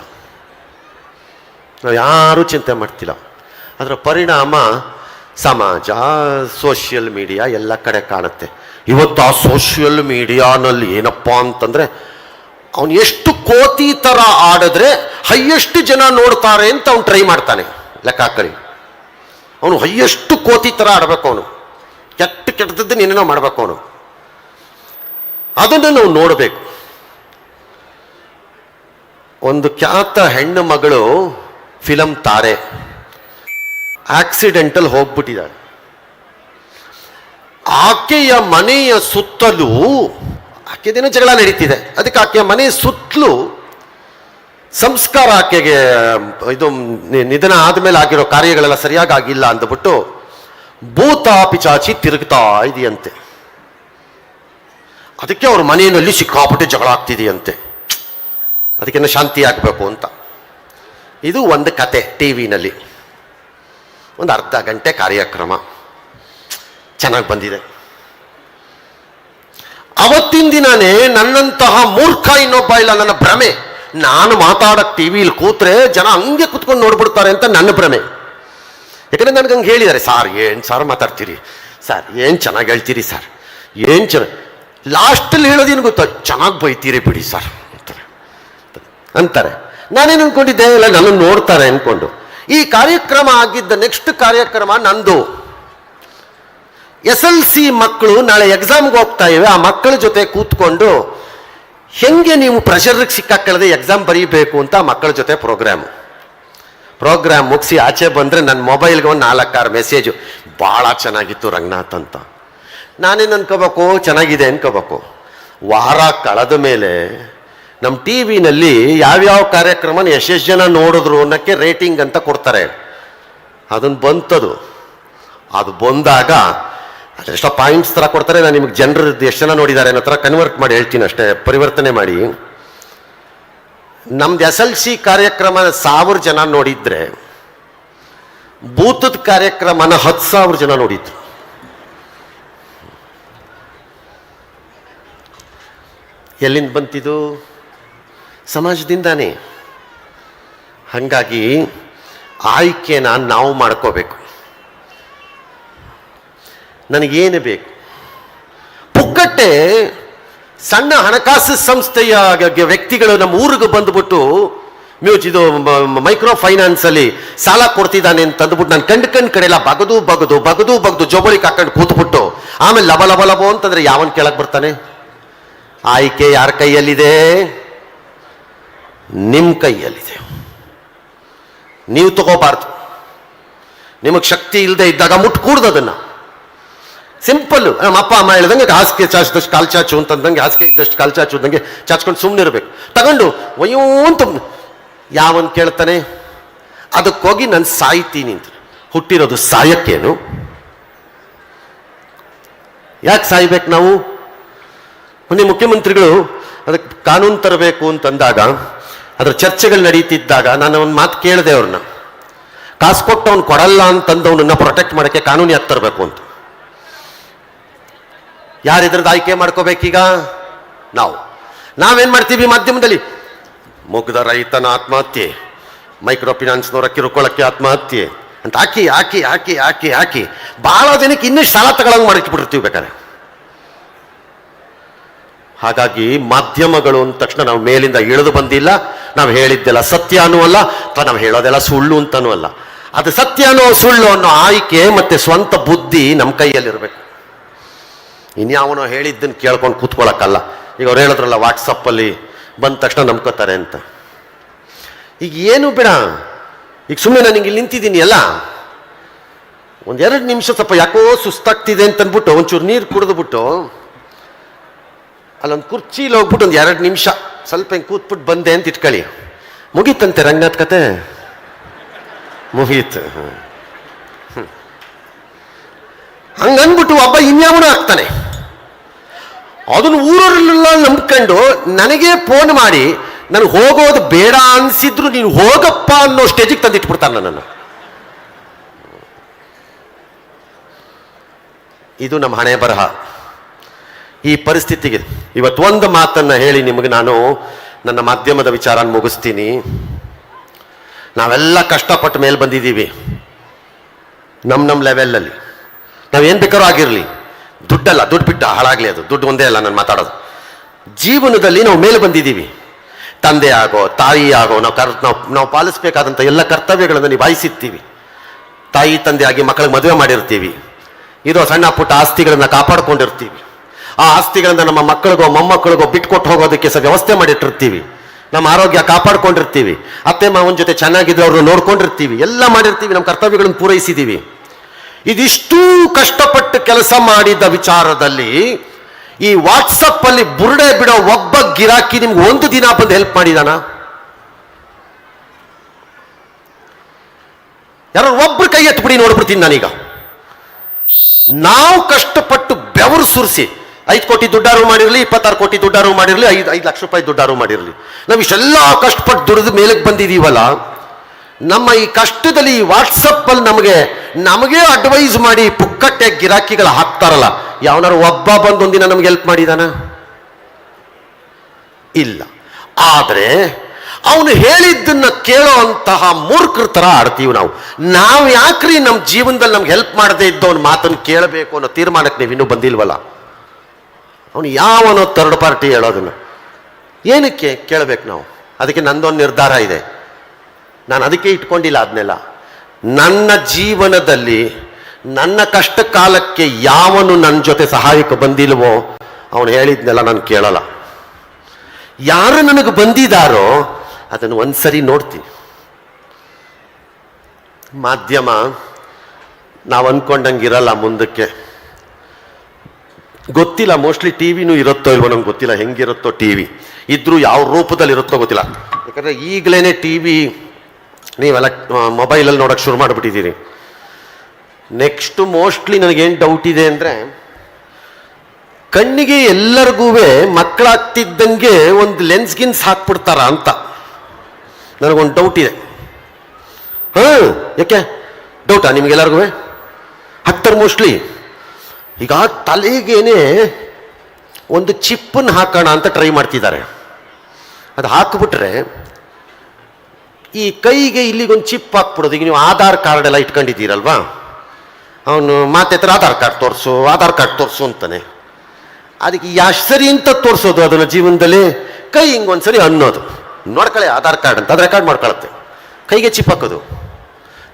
ನಾವು ಯಾರೂ ಚಿಂತೆ ಮಾಡ್ತಿಲ್ಲ. ಅದರ ಪರಿಣಾಮ ಸಮಾಜ ಸೋಷಿಯಲ್ ಮೀಡಿಯಾ ಎಲ್ಲ ಕಡೆ ಕಾಣುತ್ತೆ. ಇವತ್ತು ಆ ಸೋಷಿಯಲ್ ಮೀಡಿಯಾನಲ್ಲಿ ಏನಪ್ಪ ಅಂತಂದ್ರೆ, ಅವನು ಎಷ್ಟು ಕೋತಿ ಥರ ಆಡಿದ್ರೆ ಹೈಯೆಸ್ಟ್ ಜನ ನೋಡ್ತಾರೆ ಅಂತ ಅವ್ನು ಟ್ರೈ ಮಾಡ್ತಾನೆ ಲೆಕ್ಕ ಹಾಕಳಿ ಅವನು ಹೈಯೆಸ್ಟ್ ಕೋತಿ ಥರ ಆಡಬೇಕು ಅವನು. ಕೆಟ್ಟ ಕೆಟ್ಟದ್ದು ಏನೇನೋ ಮಾಡ್ಬೇಕು ಅವನು. ಅದನ್ನು ನಾವು ನೋಡಬೇಕು. ಒಂದು ಖ್ಯಾತ ಹೆಣ್ಣು ಮಗಳು ಫಿಲಂ ತಾರೆ. ಆಕ್ಸಿಡೆಂಟಲ್ ಹೋಗ್ಬಿಟ್ಟಿದ್ದಾಳೆ. ಆಕೆಯ ಮನೆಯ ಸುತ್ತಲೂ ಆಕೆದೇನೋ ಜಗಳ ನಡೀತಿದೆ. ಅದಕ್ಕೆ ಆಕೆಯ ಮನೆಯ ಸುತ್ತಲೂ ಸಂಸ್ಕಾರ ಆಕೆಗೆ, ಇದು ನಿಧನ ಆದಮೇಲೆ ಆಗಿರೋ ಕಾರ್ಯಗಳೆಲ್ಲ ಸರಿಯಾಗಿ ಆಗಿಲ್ಲ ಅಂದ್ಬಿಟ್ಟು ಭೂತ ಪಿಚಾಚಿ ತಿರುಗ್ತಾ ಇದೆಯಂತೆ. ಅದಕ್ಕೆ ಅವ್ರ ಮನೆಯಲ್ಲಿ ಸಿಕ್ಕಾಪಟ್ಟೆ ಜಗಳ ಆಗ್ತಿದೆಯಂತೆ. ಅದಕ್ಕೆ ಶಾಂತಿ ಆಗಬೇಕು ಅಂತ. ಇದು ಒಂದು ಕತೆ ಟಿ ವಿನಲ್ಲಿ ಒಂದು ಅರ್ಧ ಗಂಟೆ ಕಾರ್ಯಕ್ರಮ. ಚೆನ್ನಾಗಿ ಬಂದಿದೆ. ಅವತ್ತಿನ ದಿನನೇ ನನ್ನಂತಹ ಮೂರ್ಖ ಇನ್ನೊಬ್ಬ ಇಲ್ಲ, ನನ್ನ ಭ್ರಮೆ. ನಾನು ಮಾತಾಡಕ್ ಟಿವಿಲಿ ಕೂತ್ರೆ ಜನ ಹಂಗೆ ಕುತ್ಕೊಂಡು ನೋಡ್ಬಿಡ್ತಾರೆ ಅಂತ ನನ್ನ ಭ್ರಮೆ. ಯಾಕಂದ್ರೆ ನನಗೆ ಹಂಗೆ ಹೇಳಿದ್ದಾರೆ, ಸಾರ್, ಏನು ಸಾರ್ ಮಾತಾಡ್ತೀರಿ? ಸರ್, ಏನು ಚೆನ್ನಾಗಿ ಹೇಳ್ತೀರಿ ಸರ್? ಏನು ಚೆನ್ನಾಗಿ ಲಾಸ್ಟಲ್ಲಿ ಹೇಳೋದೇನು ಗೊತ್ತಾ? ಚೆನ್ನಾಗಿ ಬೈತೀರಿ ಬಿಡಿ ಸರ್, ಅಂತಾರೆ. ಅಂತಾರೆ. ನಾನೇನು ಅನ್ಕೊಂಡಿದ್ದೆ? ಇಲ್ಲ ನನ್ನನ್ನು ನೋಡ್ತಾರೆ ಅನ್ಕೊಂಡು. ಈ ಕಾರ್ಯಕ್ರಮ ಆಗಿದ್ದ ನೆಕ್ಸ್ಟ್ ಕಾರ್ಯಕ್ರಮ ನಂದು. ಎಸ್ ಎಲ್ ಸಿ ಮಕ್ಕಳು ನಾಳೆ ಎಕ್ಸಾಮ್ಗೆ ಹೋಗ್ತಾ ಇವೆ. ಆ ಮಕ್ಕಳ ಜೊತೆ ಕೂತ್ಕೊಂಡು ಹೆಂಗೆ ನೀವು ಪ್ರೆಷರ್ಗೆ ಸಿಕ್ಕಾಕಳದೆ ಎಕ್ಸಾಮ್ ಬರೀಬೇಕು ಅಂತ ಮಕ್ಕಳ ಜೊತೆ ಪ್ರೋಗ್ರಾಮ್ ಪ್ರೋಗ್ರಾಮ್ ಮುಗಿಸಿ ಆಚೆ ಬಂದರೆ ನನ್ನ ಮೊಬೈಲ್ಗೆ ಒಂದು ನಾಲ್ಕಾರು ಮೆಸೇಜು ಭಾಳ ಚೆನ್ನಾಗಿತ್ತು ರಂಗನಾಥ್ ಅಂತ. ನಾನೇನು ಅನ್ಕೋಬೇಕು? ಚೆನ್ನಾಗಿದೆ ಅನ್ಕೋಬೇಕು. ವಾರ ಕಳೆದ ಮೇಲೆ ನಮ್ಮ ಟಿ ವಿನಲ್ಲಿ ಯಾವ್ಯಾವ ಕಾರ್ಯಕ್ರಮನ ಎಷ್ಟೆಷ್ಟು ಜನ ನೋಡಿದ್ರು ಅನ್ನೋಕ್ಕೆ ರೇಟಿಂಗ್ ಅಂತ ಕೊಡ್ತಾರೆ. ಅದನ್ನು ಬಂತದು. ಅದು ಬಂದಾಗ ಅದೆಷ್ಟೋ ಪಾಯಿಂಟ್ಸ್ ಥರ ಕೊಡ್ತಾರೆ. ನಾನು ನಿಮಗೆ ಜನರು ಎಷ್ಟು ಜನ ನೋಡಿದ್ದಾರೆ ಅನ್ನೋ ಥರ ಕನ್ವರ್ಟ್ ಮಾಡಿ ಹೇಳ್ತೀನಿ ಅಷ್ಟೇ. ಪರಿವರ್ತನೆ ಮಾಡಿ. ನಮ್ದು ಎಸ್ ಎಲ್ ಸಿ ಕಾರ್ಯಕ್ರಮ ಸಾವಿರ ಜನ ನೋಡಿದ್ರೆ, ಬೂತದ ಕಾರ್ಯಕ್ರಮನ ಹತ್ತು ಸಾವಿರ ಜನ ನೋಡಿದ್ರು. ಎಲ್ಲಿಂದ ಬಂತಿದು? ಸಮಾಜದಿಂದಾನೇ. ಹಾಗಾಗಿ ಆಯ್ಕೆನ ನಾವು ಮಾಡ್ಕೋಬೇಕು. ನನಗೇನು ಬೇಕು? ಪುಕ್ಕಟ್ಟೆ ಸಣ್ಣ ಹಣಕಾಸು ಸಂಸ್ಥೆಯ ವ್ಯಕ್ತಿಗಳು ನಮ್ಮ ಊರಿಗೆ ಬಂದ್ಬಿಟ್ಟು ಮ್ಯೂಚ್ ಇದು ಮೈಕ್ರೋ ಫೈನಾನ್ಸ್ ಅಲ್ಲಿ ಸಾಲ ಕೊಡ್ತಿದ್ದಾನೆ ಅಂತ ಅಂದ್ಬಿಟ್ಟು ನಾನು ಕಂಡು ಕಂಡು ಕಡೆ ಎಲ್ಲ ಬಗದು ಬಗದು ಬಗದು ಬಗದು ಜೋಬಳಿಗೆ ಹಾಕೊಂಡು ಕೂತ್ಬಿಟ್ಟು ಆಮೇಲೆ ಲಬ ಲಬ ಲಬೋ ಅಂತಂದ್ರೆ ಯಾವನ್ ಕೆಳಗೆ ಬರ್ತಾನೆ? ಆಯ್ಕೆ ಯಾರ ಕೈಯಲ್ಲಿದೆ? ನಿಮ್ಮ ಕೈಯಲ್ಲಿದೆ. ನೀವು ತಗೋಬಾರ್ದು. ನಿಮಗೆ ಶಕ್ತಿ ಇಲ್ಲದೆ ಇದ್ದಾಗ ಮುಟ್ಕೂಡ್ದು ಅದನ್ನು. ಸಿಂಪಲ್ಲು ನಮ್ಮ ಅಪ್ಪ, ಅಮ್ಮ ಹೇಳ್ದಂಗೆ ಹಾಸಿಗೆ ಚಾಚಿದಷ್ಟು ಕಾಲು ಚಾಚು ಅಂತಂದಂಗೆ, ಹಾಸಿಗೆ ಇದ್ದಷ್ಟು ಕಾಲು ಚಾಚು ಅಂದಂಗೆ ಚಾಚ್ಕೊಂಡು ಸುಮ್ಮನೆ ಇರಬೇಕು. ತಗೊಂಡು, ಒಯ್ಯೋ ಅಂತ ಯಾವನ್ ಕೇಳ್ತಾನೆ? ಅದಕ್ಕೋಗಿ ನಾನು ಸಾಯ್ತೀನಿ ಅಂತ. ಹುಟ್ಟಿರೋದು ಸಾಯಕ್ಕೇನು? ಯಾಕೆ ಸಾಯ್ಬೇಕು ನಾವು? ಮೊನ್ನೆ ಮುಖ್ಯಮಂತ್ರಿಗಳು ಅದಕ್ಕೆ ಕಾನೂನು ತರಬೇಕು ಅಂತಂದಾಗ ಅದರ ಚರ್ಚೆಗಳು ನಡೀತಿದ್ದಾಗ ನಾನು ಒಂದು ಮಾತು ಕೇಳಿದೆ ಅವ್ರನ್ನ. ಕಾಸು ಕೊಟ್ಟು ಅವ್ನು ಕೊಡಲ್ಲ ಅಂತಂದವನನ್ನ ಪ್ರೊಟೆಕ್ಟ್ ಮಾಡೋಕ್ಕೆ ಕಾನೂನು ಯಾಕೆ ತರಬೇಕು ಅಂತ. ಯಾರು ಇದ್ರದ್ದು ಆಯ್ಕೆ ಮಾಡ್ಕೋಬೇಕೀಗ? ನಾವು. ನಾವೇನು ಮಾಡ್ತೀವಿ ಮಾಧ್ಯಮದಲ್ಲಿ? ಮುಗ್ದ ರೈತನ ಆತ್ಮಹತ್ಯೆ. ಮೈಕ್ರೋ ಫಿನಾನ್ಸ್ನವರ ಕಿರುಕೊಳಕ್ಕೆ ಆತ್ಮಹತ್ಯೆ. ಅಂತ ಹಾಕಿ ಹಾಕಿ ಹಾಕಿ ಹಾಕಿ ಹಾಕಿ. ಬಹಳ ದಿನಕ್ಕೆ ಇನ್ನೂ ಸಾಲ ತಗೊಳಂಗೆ ಮಾಡಿಟ್ಬಿಟ್ಟಿರ್ತೀವಿ ಬೇಕಾದ್ರೆ ಹಾಗಾಗಿ ಮಾಧ್ಯಮಗಳು ಅಂದ ತಕ್ಷಣ ನಾವು ಮೇಲಿಂದ ಇಳಿದು ಬಂದಿಲ್ಲ. ನಾವು ಹೇಳಿದ್ದೆಲ್ಲ ಸತ್ಯ ಅನ್ನೂ ಅಲ್ಲ ಅಥವಾ ನಾವು ಹೇಳೋದೆಲ್ಲ ಸುಳ್ಳು ಅಂತನೂ ಅಲ್ಲ ಅದು ಸತ್ಯ ಅನ್ನೋ ಸುಳ್ಳು ಅನ್ನೋ ಆಯ್ಕೆ ಮತ್ತೆ ಸ್ವಂತ ಬುದ್ಧಿ ನಮ್ಮ ಕೈಯಲ್ಲಿರಬೇಕು. ಇನ್ಯಾವನೋ ಹೇಳಿದ್ದನ್ನು ಕೇಳ್ಕೊಂಡು ಕೂತ್ಕೊಳ್ಳೋಕ್ಕಲ್ಲ ಈಗ ಅವ್ರು ಹೇಳಿದ್ರಲ್ಲ ವಾಟ್ಸಪ್ಪಲ್ಲಿ ಬಂದ ತಕ್ಷಣ ನಂಬ್ಕೋತಾರೆ ಅಂತ. ಈಗ ಏನು ಬೇಡ? ಈಗ ಸುಮ್ಮನೆ ನಾನು ಇಲ್ಲಿ ನಿಂತಿದ್ದೀನಿ ಅಲ್ಲ? ಒಂದೆರಡು ನಿಮಿಷ ಸ್ವಲ್ಪ ಯಾಕೋ ಸುಸ್ತಾಗ್ತಿದೆ ಅಂತ ಅಂದ್ಬಿಟ್ಟು ಒಂಚೂರು ನೀರು ಕುಡಿದ್ಬಿಟ್ಟು ಅಲ್ಲೊಂದು ಕುರ್ಚಿಲಿ ಹೋಗ್ಬಿಟ್ಟು ಒಂದು ಎರಡು ನಿಮಿಷ ಸ್ವಲ್ಪ ಹಿಂಗೆ ಕೂತ್ಬಿಟ್ಟು ಬಂದೆ ಅಂತ ಇಟ್ಕೊಳ್ಳಿ. ಮುಗೀತಂತೆ ರಂಗನಾಥ್ ಕತೆ? ಮುಗೀತು. ಹಂಗನ್ಬಿಟ್ಟು ಒಬ್ಬ ಇನ್ಯಾವನು ಆಗ್ತಾನೆ. ಅದನ್ನು ಊರಲ್ಲೆಲ್ಲ ನಂಬ್ಕೊಂಡು ನನಗೆ ಫೋನ್ ಮಾಡಿ, ನನಗೆ ಹೋಗೋದು ಬೇಡ ಅನ್ಸಿದ್ರು ನೀನು ಹೋಗಪ್ಪ ಅನ್ನೋ ಸ್ಟೇಜಿಗೆ ತಂದಿಟ್ಬಿಡ್ತಾನೆ ನನ್ನನ್ನು. ಇದು ನಮ್ಮ ಹಣೆ ಬರಹ ಈ ಪರಿಸ್ಥಿತಿಗೆ. ಇವತ್ತು ಒಂದು ಮಾತನ್ನ ಹೇಳಿ ನಿಮಗೆ ನಾನು ನನ್ನ ಮಾಧ್ಯಮದ ವಿಚಾರ ಮುಗಿಸ್ತೀನಿ. ನಾವೆಲ್ಲ ಕಷ್ಟಪಟ್ಟು ಮೇಲೆ ಬಂದಿದ್ದೀವಿ. ನಮ್ಮ ನಮ್ಮ ಲೆವೆಲಲ್ಲಿ. ನಾವೇನು ಬೇಕಾದ್ರೂ ಆಗಿರಲಿ. ದುಡ್ಡಲ್ಲ, ದುಡ್ಡು ಬಿಟ್ಟು ಹಾಳಾಗಲಿ ಅದು. ದುಡ್ಡು ಒಂದೇ ಅಲ್ಲ ನಾನು ಮಾತಾಡೋದು. ಜೀವನದಲ್ಲಿ ನಾವು ಮೇಲೆ ಬಂದಿದ್ದೀವಿ. ತಂದೆ ಆಗೋ, ತಾಯಿ ಆಗೋ, ನಾವು ಕರ್, ನಾವು ನಾವು ಪಾಲಿಸಬೇಕಾದಂಥ ಎಲ್ಲ ಕರ್ತವ್ಯಗಳನ್ನು ನಿಭಾಯಿಸಿರ್ತೀವಿ. ತಾಯಿ, ತಂದೆ ಆಗಿ ಮಕ್ಕಳಿಗೆ ಮದುವೆ ಮಾಡಿರ್ತೀವಿ. ಇರೋ ಸಣ್ಣ ಪುಟ್ಟ ಆಸ್ತಿಗಳನ್ನು ಕಾಪಾಡ್ಕೊಂಡಿರ್ತೀವಿ. ಆ ಆಸ್ತಿಗಳನ್ನ ನಮ್ಮ ಮಕ್ಕಳಿಗೋ, ಮೊಮ್ಮಕ್ಕಳಿಗೋ ಬಿಟ್ಕೊಟ್ಟು ಹೋಗೋದಕ್ಕೆ ಸಹ ವ್ಯವಸ್ಥೆ ಮಾಡಿಟ್ಟಿರ್ತೀವಿ. ನಮ್ಮ ಆರೋಗ್ಯ ಕಾಪಾಡ್ಕೊಂಡಿರ್ತೀವಿ. ಅತ್ತೆ, ಮಾವನ ಜೊತೆ ಚೆನ್ನಾಗಿದ್ರೆ ಅವ್ರನ್ನ ನೋಡ್ಕೊಂಡಿರ್ತೀವಿ. ಎಲ್ಲ ಮಾಡಿರ್ತೀವಿ. ನಮ್ಮ ಕರ್ತವ್ಯಗಳನ್ನು ಪೂರೈಸಿದ್ದೀವಿ ಇದಿಷ್ಟೂ ಕಷ್ಟಪಟ್ಟು ಕೆಲಸ ಮಾಡಿದ ವಿಚಾರದಲ್ಲಿ ಈ ವಾಟ್ಸಪ್ ಅಲ್ಲಿ ಬುರುಡೆ ಬಿಡೋ ಒಬ್ಬ ಗಿರಾಕಿ ನಿಮ್ಗೆ ಒಂದು ದಿನ ಬಂದು ಹೆಲ್ಪ್ ಮಾಡಿದಾನ? ಯಾರೋ ಒಬ್ರು ಕೈ ಎತ್ಬಿಡಿ ನೋಡ್ಬಿಡ್ತೀನಿ ನಾನೀಗ. ನಾವು ಕಷ್ಟಪಟ್ಟು ಬೆವರು ಸುರಿಸಿ ಐದು ಕೋಟಿ ದುಡ್ಡಾರು ಮಾಡಿರಲಿ, ಇಪ್ಪತ್ತಾರು ಕೋಟಿ ದುಡ್ಡಾರು ಮಾಡಿರಲಿ, ಐದು ಐದು ಲಕ್ಷ ರೂಪಾಯಿ ದುಡ್ಡಾರು ಮಾಡಿರಲಿ. ನಾವು ಇಷ್ಟೆಲ್ಲ ಕಷ್ಟಪಟ್ಟು ದುಡಿದು ಮೇಲಕ್ಕೆ ಬಂದಿದ್ದೀವಲ್ಲ ನಮ್ಮ ಈ ಕಷ್ಟದಲ್ಲಿ ಈ ವಾಟ್ಸಪ್ಪಲ್ಲಿ ನಮಗೆ ನಮಗೆ ಅಡ್ವೈಸ್ ಮಾಡಿ ಪುಕ್ಕಟ್ಟೆ ಗಿರಾಕಿಗಳು ಹಾಕ್ತಾರಲ್ಲ, ಯಾವನಾರು ಒಬ್ಬ ಬಂದು ಒಂದಿನ ನಮ್ಗೆ ಹೆಲ್ಪ್ ಮಾಡಿದಾನ? ಇಲ್ಲ. ಆದರೆ, ಅವನು ಹೇಳಿದ್ದನ್ನು ಕೇಳೋ ಅಂತಹ ಮೂರ್ಖರ ಥರ ಆಡ್ತೀವಿ ನಾವು. ನಾವು ಯಾಕ್ರಿ ನಮ್ಮ ಜೀವನದಲ್ಲಿ ನಮ್ಗೆ ಹೆಲ್ಪ್ ಮಾಡದೇ ಇದ್ದವನ ಮಾತನ್ನು ಕೇಳಬೇಕು ಅನ್ನೋ ತೀರ್ಮಾನಕ್ಕೆ ನೀವು ಇನ್ನೂ ಬಂದಿಲ್ವಲ್ಲ? ಅವನು ಯಾವನೋ ಥರ್ಡ್ ಪಾರ್ಟಿ ಹೇಳೋದನ್ನು. ಏನಕ್ಕೆ ಕೇಳಬೇಕು ನಾವು? ಅದಕ್ಕೆ ನಂದೊಂದು ನಿರ್ಧಾರ ಇದೆ. ನಾನು ಅದಕ್ಕೆ ಇಟ್ಕೊಂಡಿಲ್ಲ ಅದನ್ನೆಲ್ಲ ನನ್ನ ಜೀವನದಲ್ಲಿ ನನ್ನ ಕಷ್ಟ ಕಾಲಕ್ಕೆ ಯಾವನು ನನ್ನ ಜೊತೆ ಸಹಾಯಕ್ಕೆ ಬಂದಿಲ್ವೋ, ಅವನು ಹೇಳಿದ್ನೆಲ್ಲ ನಾನು ಕೇಳಲ್ಲ. ಯಾರು ನನಗೆ ಬಂದಿದ್ದಾರೋ ಅದನ್ನು ಒಂದ್ಸರಿ ನೋಡ್ತೀನಿ. ಮಾಧ್ಯಮ, ನಾವು ಅನ್ಕೊಂಡಂಗಿರಲ್ಲ ಮುಂದಕ್ಕೆ. ಗೊತ್ತಿಲ್ಲ ಮೋಸ್ಟ್ಲಿ ಟಿ ವಿನೂ ಇರುತ್ತೋ ಇಲ್ವೋ ನಮ್ಗೆ ಗೊತ್ತಿಲ್ಲ, ಹೆಂಗಿರುತ್ತೋ ಟಿ ವಿ ಇದ್ರೂ ಯಾವ ರೂಪದಲ್ಲಿ ಇರುತ್ತೋ ಗೊತ್ತಿಲ್ಲ. ಯಾಕಂದ್ರೆ ಈಗಲೇ ಟಿ ವಿ ನೀವೆಲ್ಲ ಮೊಬೈಲಲ್ಲಿ ನೋಡೋಕೆ ಶುರು ಮಾಡಿಬಿಟ್ಟಿದ್ದೀರಿ. ನೆಕ್ಸ್ಟ್ ಮೋಸ್ಟ್ಲಿ ನನಗೇನು ಡೌಟ್ ಇದೆ ಅಂದರೆ, ಕಣ್ಣಿಗೆ ಎಲ್ಲರಿಗೂ ಮಕ್ಕಳಾಗ್ತಿದ್ದಂಗೆ ಒಂದು ಲೆನ್ಸ್ ಗಿನ್ಸ್ ಹಾಕ್ಬಿಡ್ತಾರ ಅಂತ. ನನಗೊಂದು ಡೌಟ್ ಇದೆ. ಹಾಂ, ಯಾಕೆ? ಡೌಟಾ ನಿಮ್ಗೆಲ್ಲರಿಗೂ ಹಾಕ್ತಾರೆ ಮೋಸ್ಟ್ಲಿ ಈಗ ತಲೆಗೇನೆ ಒಂದು ಚಿಪ್ಪನ್ನು ಹಾಕೋಣ ಅಂತ ಟ್ರೈ ಮಾಡ್ತಿದ್ದಾರೆ. ಅದು ಹಾಕಿಬಿಟ್ರೆ ಈ ಕೈಗೆ ಇಲ್ಲಿಗೊಂದು ಚಿಪ್ ಹಾಕ್ಬಿಡೋದು. ಈಗ ನೀವು ಆಧಾರ್ ಕಾರ್ಡ್ ಎಲ್ಲ ಇಟ್ಕೊಂಡಿದ್ದೀರಲ್ವಾ? ಅವನು ಮಾತೆತ್ರ ಆಧಾರ್ ಕಾರ್ಡ್ ತೋರಿಸು, ಆಧಾರ್ ಕಾರ್ಡ್ ತೋರಿಸು ಅಂತಾನೆ. ಅದಕ್ಕೆ ಎಷ್ಟು ಅಂತ ತೋರಿಸೋದು ಅದನ್ನು ಜೀವನದಲ್ಲಿ? ಕೈ ಹಿಂಗೊಂದ್ಸರಿ ಅನ್ನೋದು ನೋಡ್ಕೊಳ್ಳಿ ಆಧಾರ್ ಕಾರ್ಡ್ ಅಂತ. ಅದು ರೆಕಾರ್ಡ್ ಮಾಡ್ಕೊಳತ್ತೆ. ಕೈಗೆ ಚಿಪ್ ಹಾಕೋದು.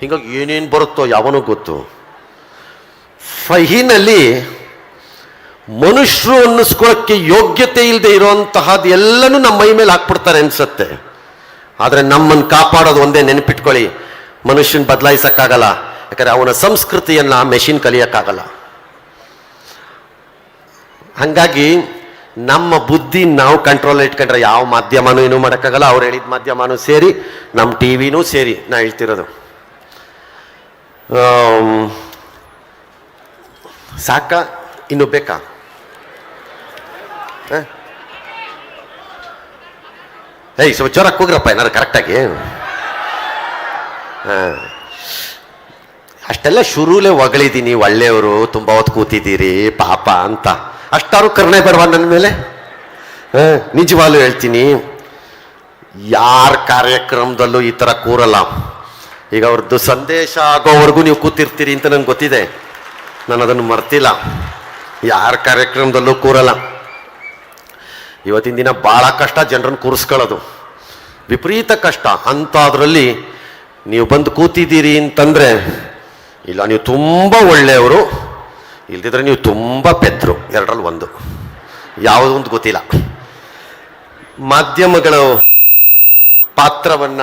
ಹಿಂಗಾಗಿ ಏನೇನು ಬರುತ್ತೋ ಯಾವನೂ ಗೊತ್ತು. ಫಹಿನಲ್ಲಿ ಮನುಷ್ಯರು ಅನ್ನಿಸ್ಕೊಳ್ಳೋಕ್ಕೆ ಯೋಗ್ಯತೆ ಇಲ್ಲದೆ ಇರುವಂತಹದ್ದು ಎಲ್ಲನೂ ನಮ್ಮ ಮೈ ಮೇಲೆ ಹಾಕ್ಬಿಡ್ತಾರೆ ಅನ್ಸುತ್ತೆ. ಆದರೆ ನಮ್ಮನ್ನು ಕಾಪಾಡೋದು ಒಂದೇ ನೆನಪಿಟ್ಕೊಳ್ಳಿ. ಮನುಷ್ಯನ ಬದಲಾಯಿಸಕ್ಕಾಗಲ್ಲ. ಯಾಕಂದ್ರೆ ಅವನ ಸಂಸ್ಕೃತಿಯನ್ನ ಮೆಷಿನ್ ಕಲಿಯೋಕ್ಕಾಗಲ್ಲ. ಹಂಗಾಗಿ ನಮ್ಮ ಬುದ್ಧಿ ನಾವು ಕಂಟ್ರೋಲ್ ಇಟ್ಕೊಂಡ್ರೆ ಯಾವ ಮಾಧ್ಯಮನೂ ಏನೂ ಮಾಡೋಕ್ಕಾಗಲ್ಲ. ಅವ್ರು ಹೇಳಿದ ಮಾಧ್ಯಮನೂ ಸೇರಿ, ನಮ್ಮ ಟಿ ವಿನೂ ಸೇರಿ ನಾ ಹೇಳ್ತಿರೋದು. ಸಾಕ ಇನ್ನು ಬೇಕಾ? ಏಯ್ ಸ್ವಲ್ಪ ಜ್ವರ ಕೂಗ್ರಪ್ಪ ಏನಾರು ಕರೆಕ್ಟಾಗಿ ಹಾಂ ಅಷ್ಟೆಲ್ಲ ಶುರುಲೇ ಹೊಗಳಿದ್ದೀನಿ ಒಳ್ಳೆಯವರು ತುಂಬ ಹೊತ್ತು ಕೂತಿದ್ದೀರಿ ಪಾಪ ಅಂತ ಅಷ್ಟಾರು ಕರುಣೆ ಬರವಾ ನನ್ನ ಮೇಲೆ ಹಾಂ ನಿಜವಾಗ್ಲೂ ಹೇಳ್ತೀನಿ ಯಾರ ಕಾರ್ಯಕ್ರಮದಲ್ಲೂ ಈ ಥರ ಕೂರಲ್ಲ ಈಗ ಅವ್ರದ್ದು ಸಂದೇಶ ಆಗೋವರೆಗೂ ನೀವು ಕೂತಿರ್ತೀರಿ ಅಂತ ನಂಗೆ ಗೊತ್ತಿದೆ ನಾನು ಅದನ್ನು ಮರ್ತಿಲ್ಲ. ಯಾರ ಕಾರ್ಯಕ್ರಮದಲ್ಲೂ ಕೂರಲ್ಲ. ಇವತ್ತಿನ ದಿನ ಭಾಳ ಕಷ್ಟ ಜನರನ್ನು ಕೂರಿಸ್ಕೊಳ್ಳೋದು. ವಿಪರೀತ ಕಷ್ಟ. ಅಂಥದ್ರಲ್ಲಿ ನೀವು ಬಂದು ಕೂತಿದ್ದೀರಿ ಅಂತಂದರೆ, ಇಲ್ಲ, ನೀವು ತುಂಬ ಒಳ್ಳೆಯವರು, ಇಲ್ದಿದ್ರೆ ನೀವು ತುಂಬ ಪೆದ್ರು. ಎರಡರಲ್ಲಿ ಒಂದು. ಯಾವುದು ಒಂದು ಗೊತ್ತಿಲ್ಲ. ಮಾಧ್ಯಮಗಳು ಪಾತ್ರವನ್ನ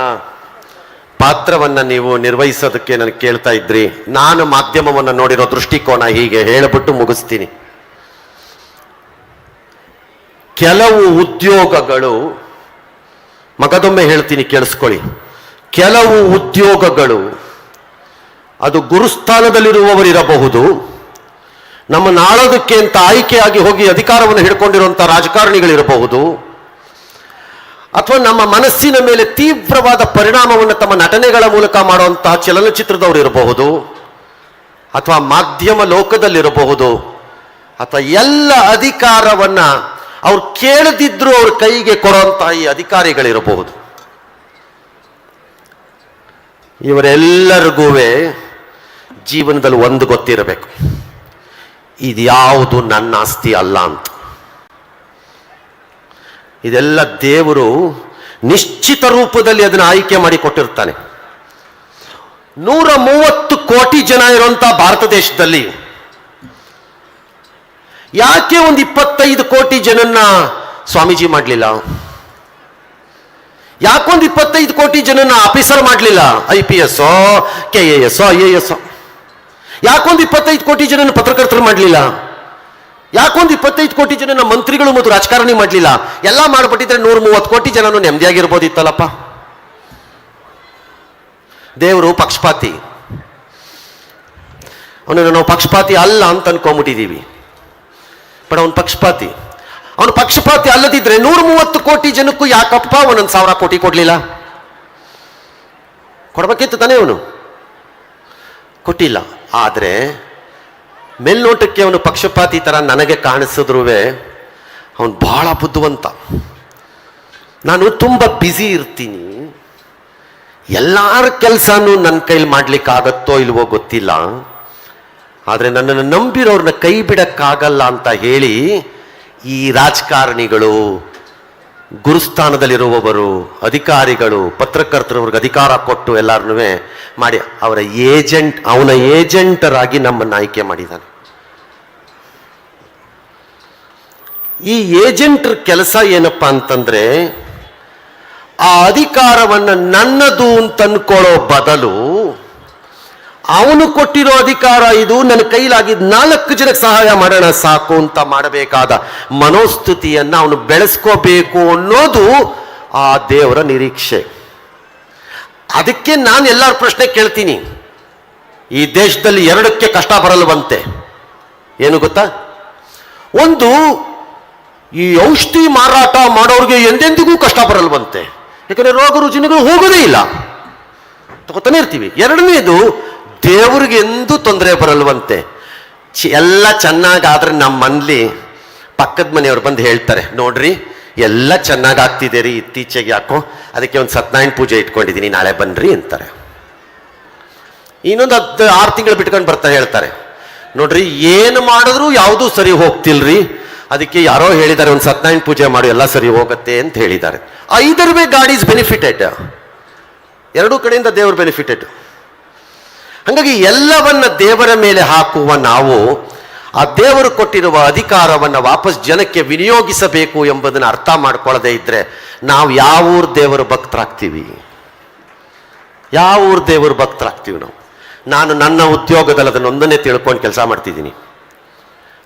ಪಾತ್ರವನ್ನ ನೀವು ನಿರ್ವಹಿಸೋದಕ್ಕೆ ನನಗೆ ಕೇಳ್ತಾ ಇದ್ರಿ. ನಾನು ಮಾಧ್ಯಮವನ್ನು ನೋಡಿರೋ ದೃಷ್ಟಿಕೋನ ಹೀಗೆ ಹೇಳಿಬಿಟ್ಟು ಮುಗಿಸ್ತೀನಿ. ಕೆಲವು ಉದ್ಯೋಗಗಳು, ಮಗದೊಮ್ಮೆ ಹೇಳ್ತೀನಿ ಕೇಳಿಸ್ಕೊಳ್ಳಿ. ಕೆಲವು ಉದ್ಯೋಗಗಳು, ಅದು ಗುರುಸ್ಥಾನದಲ್ಲಿರುವವರಿರಬಹುದು. ನಮ್ಮ ನಾಳೋದಕ್ಕೆ ಅಂತ ಆಯ್ಕೆಯಾಗಿ ಹೋಗಿ ಅಧಿಕಾರವನ್ನು ಹಿಡ್ಕೊಂಡಿರುವಂಥ ರಾಜಕಾರಣಿಗಳಿರಬಹುದು. ಅಥವಾ ನಮ್ಮ ಮನಸ್ಸಿನ ಮೇಲೆ ತೀವ್ರವಾದ ಪರಿಣಾಮವನ್ನು ತಮ್ಮ ನಟನೆಗಳ ಮೂಲಕ ಮಾಡುವಂತಹ ಚಲನಚಿತ್ರದವರು ಇರಬಹುದು, ಅಥವಾ ಮಾಧ್ಯಮ ಲೋಕದಲ್ಲಿರಬಹುದು, ಅಥವಾ ಎಲ್ಲ ಅಧಿಕಾರವನ್ನ ಅವ್ರು ಕೇಳದಿದ್ರು ಅವ್ರ ಕೈಗೆ ಕೊಡುವಂತಹ ಈ ಅಧಿಕಾರಿಗಳಿರಬಹುದು. ಇವರೆಲ್ಲರಿಗೂ ಜೀವನದಲ್ಲಿ ಒಂದು ಗೊತ್ತಿರಬೇಕು. ಇದ್ಯಾವುದು ನನ್ನ ಆಸ್ತಿ ಅಲ್ಲ ಅಂತ. ಇದೆಲ್ಲ ದೇವರು ನಿಶ್ಚಿತ ರೂಪದಲ್ಲಿ ಅದನ್ನು ಆಯ್ಕೆ ಮಾಡಿ ಕೊಟ್ಟಿರ್ತಾನೆ. ನೂರ ಮೂವತ್ತು ಕೋಟಿ ಜನ ಇರುವಂತಹ ಭಾರತ ದೇಶದಲ್ಲಿ ಯಾಕೆ ಒಂದು ಇಪ್ಪತ್ತೈದು ಕೋಟಿ ಜನನ್ನ ಸ್ವಾಮೀಜಿ ಮಾಡಲಿಲ್ಲ? ಯಾಕೊಂದು ಇಪ್ಪತ್ತೈದು ಕೋಟಿ ಜನನ ಆಫೀಸರ್ ಮಾಡಲಿಲ್ಲ? I P S K A S I A S ಯಾಕೊಂದು ಇಪ್ಪತ್ತೈದು ಕೋಟಿ ಜನನ ಪತ್ರಕರ್ತರು ಮಾಡಲಿಲ್ಲ? ಯಾಕೊಂದು ಇಪ್ಪತ್ತೈದು ಕೋಟಿ ಜನನ ಮಂತ್ರಿಗಳು ಮತ್ತು ರಾಜಕಾರಣಿ ಮಾಡಲಿಲ್ಲ? ಎಲ್ಲ ಮಾಡ್ಬಿಟ್ಟಿದ್ರೆ ನೂರ ಮೂವತ್ತು ಕೋಟಿ ಜನನು ನೆಮ್ಮದಿಯಾಗಿರ್ಬೋದಿತ್ತಲ್ಲಪ್ಪ? ದೇವರು ಪಕ್ಷಪಾತಿ. ಅವನನ್ನು ನಾವು ಪಕ್ಷಪಾತಿ ಅಲ್ಲ ಅಂತ ಅನ್ಕೊಂಬಿಟ್ಟಿದ್ದೀವಿ ಬಟ್ ಅವನು ಪಕ್ಷಪಾತಿ. ಅವನು ಪಕ್ಷಪಾತಿ ಅಲ್ಲದಿದ್ರೆ ನೂರ ಮೂವತ್ತು ಕೋಟಿ ಜನಕ್ಕೂ ಯಾಕಪ್ಪ ಒಂದೊಂದು ಸಾವಿರ ಕೋಟಿ ಕೊಡ್ಲಿಲ್ಲ? ಕೊಡ್ಬೇಕಿತ್ತು ತಾನೇ ಅವನು. ಕೊಟ್ಟಿಲ್ಲ. ಆದರೆ ಮೇಲ್ನೋಟಕ್ಕೆ ಅವನು ಪಕ್ಷಪಾತಿ ಥರ ನನಗೆ ಕಾಣಿಸಿದ್ರೂ ಅವನು ಬಹಳ ಬುದ್ಧಿವಂತ. ನಾನು ತುಂಬ ಬ್ಯುಸಿ ಇರ್ತೀನಿ. ಎಲ್ಲಾರ ಕೆಲಸನೂ ನನ್ನ ಕೈಲಿ ಮಾಡ್ಲಿಕ್ಕಾಗತ್ತೋ ಇಲ್ವೋ ಗೊತ್ತಿಲ್ಲ. ಆದರೆ ನನ್ನನ್ನು ನಂಬಿರೋರನ್ನ ಕೈ ಬಿಡಕ್ಕಾಗಲ್ಲ ಅಂತ ಹೇಳಿ ಈ ರಾಜಕಾರಣಿಗಳು, ಗುರುಸ್ಥಾನದಲ್ಲಿರುವವರು, ಅಧಿಕಾರಿಗಳು, ಪತ್ರಕರ್ತರವ್ರಿಗೆ ಅಧಿಕಾರ ಕೊಟ್ಟು ಎಲ್ಲರನ್ನೂ ಮಾಡಿ, ಅವರ ಏಜೆಂಟ್, ಅವನ ಏಜೆಂಟರಾಗಿ ನಮ್ಮನ್ನು ಆಯ್ಕೆ ಮಾಡಿದ್ದಾನೆ ಈ ಏಜೆಂಟ್ರ ಕೆಲಸ ಏನಪ್ಪ ಅಂತಂದ್ರೆ, ಆ ಅಧಿಕಾರವನ್ನು ನನ್ನದು ಅಂತ ಅನ್ಕೊಳ್ಳೋ ಬದಲು, ಅವನು ಕೊಟ್ಟಿರೋ ಅಧಿಕಾರ ಇದು, ನನ್ನ ಕೈಲಾಗಿದ್ದು ನಾಲ್ಕು ಜನಕ್ಕೆ ಸಹಾಯ ಮಾಡೋಣ ಸಾಕು ಅಂತ ಮಾಡಬೇಕಾದ ಮನೋಸ್ಥಿತಿಯನ್ನು ಅವನು ಬೆಳೆಸ್ಕೋಬೇಕು ಅನ್ನೋದು ಆ ದೇವರ ನಿರೀಕ್ಷೆ. ಅದಕ್ಕೆ ನಾನು ಎಲ್ಲರ ಪ್ರಶ್ನೆ ಕೇಳ್ತೀನಿ. ಈ ದೇಶದಲ್ಲಿ ಎರಡಕ್ಕೆ ಕಷ್ಟ ಬರಲ್ವಂತೆ. ಏನು ಗೊತ್ತಾ? ಒಂದು ಈ ಔಷಧಿ ಮಾರಾಟ ಮಾಡೋರಿಗೆ ಎಂದೆಂದಿಗೂ ಕಷ್ಟ ಬರಲ್ವಂತೆ. ಯಾಕಂದ್ರೆ ರೋಗ ರುಜಿನಗಳು ಹೋಗೋದೇ ಇಲ್ಲ. ತಗೋತಾನೆ ಇರ್ತೀವಿ. ಎರಡನೇದು, ದೇವ್ರಿಗೆ ಎಂದೂ ತೊಂದರೆ ಬರಲ್ವಂತೆ. ಎಲ್ಲ ಚೆನ್ನಾಗಾದ್ರೆ ನಮ್ಮ ಮನೇಲಿ ಪಕ್ಕದ ಮನೆಯವ್ರು ಬಂದು ಹೇಳ್ತಾರೆ. ನೋಡ್ರಿ ಎಲ್ಲ ಚೆನ್ನಾಗಿ ಆಗ್ತಿದೆ ರೀ ಇತ್ತೀಚೆಗೆ ಯಾಕೋ? ಅದಕ್ಕೆ ಒಂದು ಸತ್ಯನಾರಾಯಣ ಪೂಜೆ ಇಟ್ಕೊಂಡಿದ್ದೀನಿ ನಾಳೆ ಬನ್ನಿರಿ ಅಂತಾರೆ. ಇನ್ನೊಂದು ಹತ್ತು, ಆರು ತಿಂಗಳು ಬಿಟ್ಕೊಂಡು ಬರ್ತಾ ಹೇಳ್ತಾರೆ. ನೋಡ್ರಿ, ಏನು ಮಾಡಿದ್ರು ಯಾವುದೂ ಸರಿ ಹೋಗ್ತಿಲ್ರಿ. ಅದಕ್ಕೆ ಯಾರೋ ಹೇಳಿದ್ದಾರೆ, ಒಂದು ಸತ್ಯನಾರಾಯಣ ಪೂಜೆ ಮಾಡು, ಎಲ್ಲ ಸರಿ ಹೋಗುತ್ತೆ ಅಂತ ಹೇಳಿದ್ದಾರೆ. Either way God is benefited ಎರಡೂ ಕಡೆಯಿಂದ ದೇವರು ಬೆನಿಫಿಟೆಡ್ ಹಾಗಾಗಿ ಎಲ್ಲವನ್ನ ದೇವರ ಮೇಲೆ ಹಾಕುವ ನಾವು ಆ ದೇವರು ಕೊಟ್ಟಿರುವ ಅಧಿಕಾರವನ್ನು ವಾಪಸ್ ಜನಕ್ಕೆ ವಿನಿಯೋಗಿಸಬೇಕು ಎಂಬುದನ್ನು ಅರ್ಥ ಮಾಡ್ಕೊಳ್ಳದೆ ಇದ್ರೆ ನಾವು ಯಾವ ಊರು ದೇವರ ಭಕ್ತರಾಗ್ತೀವಿ? ಯಾವ ಊರು ದೇವರ ಭಕ್ತರಾಗ್ತೀವಿ ನಾವು? ನಾನು ನನ್ನ ಉದ್ಯೋಗದಲ್ಲಿ ಅದನ್ನು ಒಂದನ್ನೇ ತಿಳ್ಕೊಂಡು ಕೆಲಸ ಮಾಡ್ತಿದ್ದೀನಿ.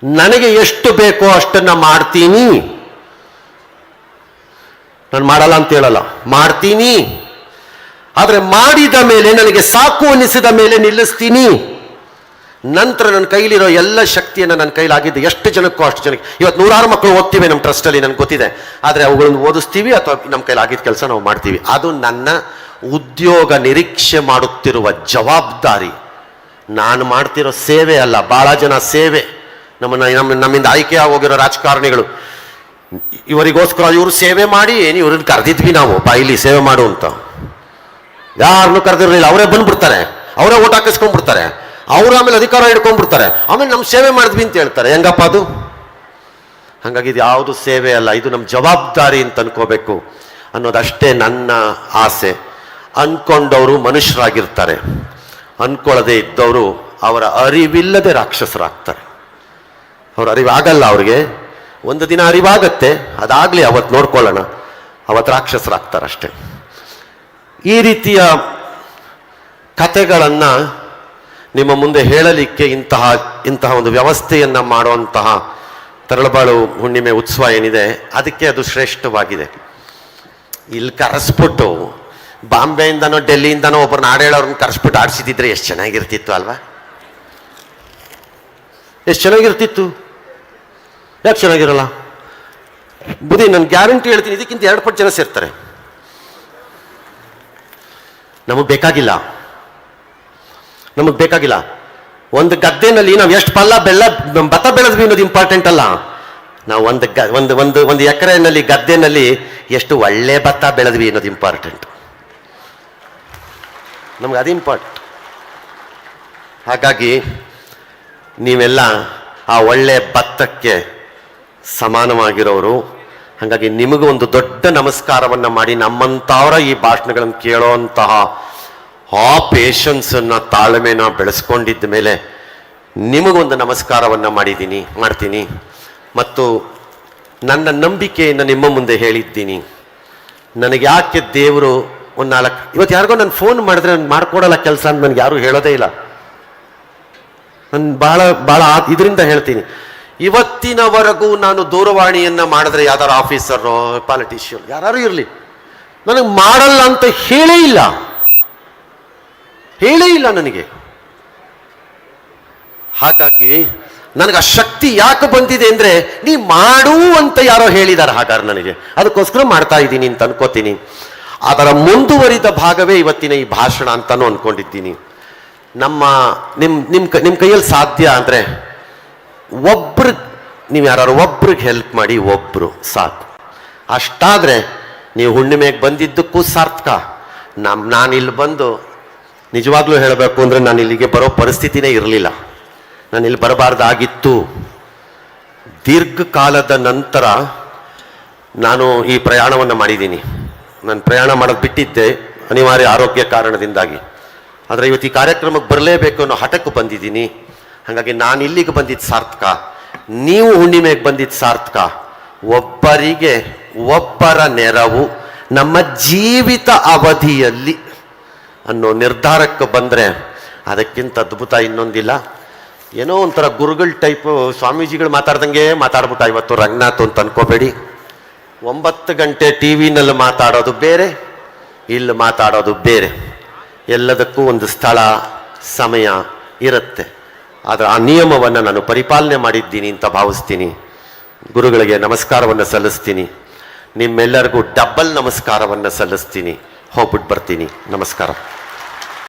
ನನಗೆ ಎಷ್ಟು ಬೇಕೋ ಅಷ್ಟನ್ನು ಮಾಡ್ತೀನಿ. ನಾನು ಮಾಡಲ್ಲ ಅಂತ ಹೇಳಲ್ಲ. ಮಾಡ್ತೀನಿ. ಆದರೆ ಮಾಡಿದ ಮೇಲೆ ನನಗೆ ಸಾಕು ಅನಿಸಿದ ಮೇಲೆ ನಿಲ್ಲಿಸ್ತೀನಿ. ನಂತರ ನನ್ನ ಕೈಲಿರೋ ಎಲ್ಲ ಶಕ್ತಿಯನ್ನು ನನ್ನ ಕೈಲಾಗಿದ್ದು ಎಷ್ಟು ಜನಕ್ಕೂ ಅಷ್ಟು ಜನಕ್ಕೆ. ಇವತ್ತು ನೂರಾರು ಮಕ್ಕಳು ಓದ್ತೀವಿ ನಮ್ಮ ಟ್ರಸ್ಟಲ್ಲಿ, ನನಗೆ ಗೊತ್ತಿದೆ. ಆದರೆ ಅವುಗಳನ್ನು ಓದಿಸ್ತೀವಿ ಅಥವಾ ನಮ್ಮ ಕೈಲಾಗಿದ್ದ ಕೆಲಸ ನಾವು ಮಾಡ್ತೀವಿ. ಅದು ನನ್ನ ಉದ್ಯೋಗ ನಿರೀಕ್ಷೆ ಮಾಡುತ್ತಿರುವ ಜವಾಬ್ದಾರಿ. ನಾನು ಮಾಡ್ತಿರೋ ಸೇವೆ ಅಲ್ಲ ಭಾಳ ಜನ ಸೇವೆ. ನಮ್ಮನ್ನು ನಮ್ಮ ನಮ್ಮಿಂದ ಆಯ್ಕೆ ಆಗೋಗಿರೋ ರಾಜಕಾರಣಿಗಳು. ಇವರಿಗೋಸ್ಕರ ಇವರು ಸೇವೆ ಮಾಡಿ ಇವ್ರನ್ನ ಕರೆದಿದ್ವಿ ನಾವು, ಬಾಯಿಲಿ ಸೇವೆ ಮಾಡು ಅಂತ. ಯಾರನ್ನು ಕರೆದಿರಲಿಲ್ಲ, ಅವರೇ ಬಂದ್ಬಿಡ್ತಾರೆ. ಅವರೇ ಓಟ್ ಹಾಕಿಸ್ಕೊಂಡ್ಬಿಡ್ತಾರೆ. ಅವ್ರು ಆಮೇಲೆ ಅಧಿಕಾರ ಹಿಡ್ಕೊಂಡ್ಬಿಡ್ತಾರೆ. ಆಮೇಲೆ ನಮ್ಮ ಸೇವೆ ಮಾಡಿದ್ವಿ ಅಂತ ಹೇಳ್ತಾರೆ. ಹೆಂಗಪ್ಪ ಅದು? ಹಾಗಾಗಿ ಇದು ಯಾವುದು ಸೇವೆ ಅಲ್ಲ, ಇದು ನಮ್ಮ ಜವಾಬ್ದಾರಿ ಅಂತ ಅನ್ಕೋಬೇಕು ಅನ್ನೋದಷ್ಟೇ ನನ್ನ ಆಸೆ. ಅನ್ಕೊಂಡವರು ಮನುಷ್ಯರಾಗಿರ್ತಾರೆ. ಅನ್ಕೊಳ್ಳದೆ ಇದ್ದವರು ಅವರ ಅರಿವಿಲ್ಲದೆ ರಾಕ್ಷಸರಾಗ್ತಾರೆ. ಅವ್ರ ಅರಿವಾಗಲ್ಲ ಅವ್ರಿಗೆ. ಒಂದು ದಿನ ಅರಿವಾಗತ್ತೆ, ಅದಾಗಲಿ ಅವತ್ತು ನೋಡ್ಕೊಳ್ಳೋಣ. ಅವತ್ತು ರಾಕ್ಷಸರಾಗ್ತಾರಷ್ಟೆ. ಈ ರೀತಿಯ ಕಥೆಗಳನ್ನು ನಿಮ್ಮ ಮುಂದೆ ಹೇಳಲಿಕ್ಕೆ ಇಂತಹ ಇಂತಹ ಒಂದು ವ್ಯವಸ್ಥೆಯನ್ನು ಮಾಡುವಂತಹ ತರಳಬಾಳು ಹುಣ್ಣಿಮೆ ಉತ್ಸವ ಏನಿದೆ, ಅದಕ್ಕೆ ಅದು ಶ್ರೇಷ್ಠವಾಗಿದೆ. ಇಲ್ಲಿ ಕರೆಸ್ಬಿಟ್ಟು ಬಾಂಬೆಯಿಂದನೋ ಡೆಲ್ಲಿಯಿಂದನೋ ಒಬ್ಬರನ್ನ ಆಡೇಳೋರನ್ನ ಕರೆಸ್ಬಿಟ್ಟು ಆಡಿಸಿದ್ರೆ ಎಷ್ಟು ಚೆನ್ನಾಗಿರ್ತಿತ್ತು ಅಲ್ವಾ? ಎಷ್ಟು ಚೆನ್ನಾಗಿರ್ತಿತ್ತು? ಯಾಕೆ ಚೆನ್ನಾಗಿರಲ್ಲ? ಬುದ್ಧಿ, ನಾನು ಗ್ಯಾರಂಟಿ ಹೇಳ್ತೀನಿ, ಇದಕ್ಕಿಂತ ಎರಡು ಪಟ್ಟು ಜನ ಸೇರ್ತಾರೆ. ನಮಗೆ ಬೇಕಾಗಿಲ್ಲ. ನಮಗೆ ಬೇಕಾಗಿಲ್ಲ. ಒಂದು ಗದ್ದೆನಲ್ಲಿ ನಾವು ಎಷ್ಟು ಪಲ್ಲ ಬೆಲ್ಲ ಭತ್ತ ಬೆಳೆದ್ವಿ ಅನ್ನೋದು ಇಂಪಾರ್ಟೆಂಟ್ ಅಲ್ಲ. ನಾವು ಒಂದು ಒಂದು ಒಂದು ಒಂದು ಎಕರೆನಲ್ಲಿ, ಗದ್ದೆನಲ್ಲಿ ಎಷ್ಟು ಒಳ್ಳೆ ಭತ್ತ ಬೆಳೆದ್ವಿ ಅನ್ನೋದು ಇಂಪಾರ್ಟೆಂಟ್ ನಮ್ಗೆ ಅದು ಇಂಪಾರ್ಟೆಂಟ್ ಹಾಗಾಗಿ ನೀವೆಲ್ಲ ಆ ಒಳ್ಳೆ ಭತ್ತಕ್ಕೆ ಸಮಾನವಾಗಿರೋರು, ಹಾಗಾಗಿ ನಿಮಗೂ ಒಂದು ದೊಡ್ಡ ನಮಸ್ಕಾರವನ್ನು ಮಾಡಿ ನಮ್ಮಂಥವರ ಈ ಭಾಷಣಗಳನ್ನು ಕೇಳೋಂತಹ ಆ ಪೇಷನ್ಸನ್ನು ತಾಳ್ಮೆನ ಬೆಳೆಸ್ಕೊಂಡಿದ್ದ ಮೇಲೆ ನಿಮಗೊಂದು ನಮಸ್ಕಾರವನ್ನು ಮಾಡಿದ್ದೀನಿ, ಮಾಡ್ತೀನಿ. ಮತ್ತು ನನ್ನ ನಂಬಿಕೆಯನ್ನು ನಿಮ್ಮ ಮುಂದೆ ಹೇಳಿದ್ದೀನಿ. ನನಗೆ ಯಾಕೆ ದೇವರು ಒಂದು ನಾಲ್ಕು, ಇವತ್ತು ಯಾರಿಗೋ ನಾನು ಫೋನ್ ಮಾಡಿದ್ರೆ ನಾನು ಮಾಡ್ಕೊಡಲ್ಲ ಕೆಲಸ ಅಂತ ನನಗೆ ಯಾರು ಹೇಳೋದೇ ಇಲ್ಲ. ನಾನು ಭಾಳ ಭಾಳ ಇದರಿಂದ ಹೇಳ್ತೀನಿ. ಇವತ್ತಿನವರೆಗೂ ನಾನು ದೂರವಾಣಿಯನ್ನು ಮಾಡಿದ್ರೆ ಯಾವ್ದಾರು ಆಫೀಸರು ಪಾಲಿಟಿಷಿಯನ್ ಯಾರು ಇರಲಿ. ನನಗೆ ಮಾಡಲ್ಲ ಅಂತ ಹೇಳೇ ಇಲ್ಲ. ಹೇಳೇ ಇಲ್ಲ ನನಗೆ. ಹಾಗಾಗಿ ನನಗೆ ಆ ಶಕ್ತಿ ಯಾಕೆ ಬಂದಿದೆ ಅಂದ್ರೆ ನೀ ಮಾಡು ಅಂತ ಯಾರೋ ಹೇಳಿದ್ದಾರೆ ಹಾಗಾದ್ರೆ ನನಗೆ. ಅದಕ್ಕೋಸ್ಕರ ಮಾಡ್ತಾ ಇದ್ದೀನಿ ಅಂತ ಅನ್ಕೋತೀನಿ. ಅದರ ಮುಂದುವರಿದ ಭಾಗವೇ ಇವತ್ತಿನ ಈ ಭಾಷಣ ಅಂತಾನು ಅನ್ಕೊಂಡಿದ್ದೀನಿ. ನಮ್ಮ ನಿಮ್ಮ ನಿಮ್ಮ ನಿಮ್ಮ ನಿಮ್ ಕೈಯಲ್ಲಿ ಸಾಧ್ಯ ಅಂದ್ರೆ ಒಬ್ರು, ನೀವು ಯಾರು ಒಬ್ರಿಗೆ ಹೆಲ್ಪ್ ಮಾಡಿ ಒಬ್ರು ಸಾಕು. ಅಷ್ಟಾದರೆ ನೀವು ಹುಣ್ಣಿಮೆಗೆ ಬಂದಿದ್ದಕ್ಕೂ ಸಾರ್ಥಕ. ನಮ್ಮ ನಾನಿಲ್ಲಿ ಬಂದು ನಿಜವಾಗ್ಲೂ ಹೇಳಬೇಕು ಅಂದ್ರೆ ನಾನು ಇಲ್ಲಿಗೆ ಬರೋ ಪರಿಸ್ಥಿತಿನೇ ಇರಲಿಲ್ಲ. ನಾನು ಇಲ್ಲಿ ಬರಬಾರ್ದಾಗಿತ್ತು. ದೀರ್ಘಕಾಲದ ನಂತರ ನಾನು ಈ ಪ್ರಯಾಣವನ್ನು ಮಾಡಿದ್ದೀನಿ. ನಾನು ಪ್ರಯಾಣ ಮಾಡೋದು ಬಿಟ್ಟಿದ್ದೆ ಅನಿವಾರ್ಯ ಆರೋಗ್ಯ ಕಾರಣದಿಂದಾಗಿ. ಆದರೆ ಇವತ್ತು ಈ ಕಾರ್ಯಕ್ರಮಕ್ಕೆ ಬರಲೇಬೇಕು ಅನ್ನೋ ಹಠಕ್ಕೆ ಬಂದಿದ್ದೀನಿ. ಹಾಗಾಗಿ ನಾನು ಇಲ್ಲಿಗೆ ಬಂದಿದ್ದು ಸಾರ್ಥಕ, ನೀವು ಹುಣ್ಣಿಮೆಗೆ ಬಂದಿದ್ದು ಸಾರ್ಥಕ, ಒಬ್ಬರಿಗೆ ಒಬ್ಬರ ನೆರವು ನಮ್ಮ ಜೀವಿತ ಅವಧಿಯಲ್ಲಿ ಅನ್ನೋ ನಿರ್ಧಾರಕ್ಕೆ ಬಂದರೆ ಅದಕ್ಕಿಂತ ಅದ್ಭುತ ಇನ್ನೊಂದಿಲ್ಲ. ಏನೋ ಒಂಥರ ಗುರುಗಳ ಟೈಪು ಸ್ವಾಮೀಜಿಗಳು ಮಾತಾಡ್ದಂಗೆ ಮಾತಾಡ್ಬಿಟ್ಟ ಇವತ್ತು ರಂಗನಾಥ್ ಅಂತ ಅನ್ಕೋಬೇಡಿ. ಒಂಬತ್ತು ಗಂಟೆ ಟಿ ವಿನಲ್ಲಿ ಮಾತಾಡೋದು ಬೇರೆ, ಇಲ್ಲಿ ಮಾತಾಡೋದು ಬೇರೆ. ಎಲ್ಲದಕ್ಕೂ ಒಂದು ಸ್ಥಳ, ಸಮಯ ಇರುತ್ತೆ. ಅದರ ಆ ನಿಯಮವನ್ನು ನಾನು ಪರಿಪಾಲನೆ ಮಾಡಿದ್ದೀನಿ ಅಂತ ಭಾವಿಸ್ತೀನಿ. ಗುರುಗಳಿಗೆ ನಮಸ್ಕಾರವನ್ನು ಸಲ್ಲಿಸ್ತೀನಿ. ನಿಮ್ಮೆಲ್ಲರಿಗೂ ಡಬ್ಬಲ್ ನಮಸ್ಕಾರವನ್ನು ಸಲ್ಲಿಸ್ತೀನಿ. ಹೋಗ್ಬಿಟ್ಟು ಬರ್ತೀನಿ. ನಮಸ್ಕಾರ.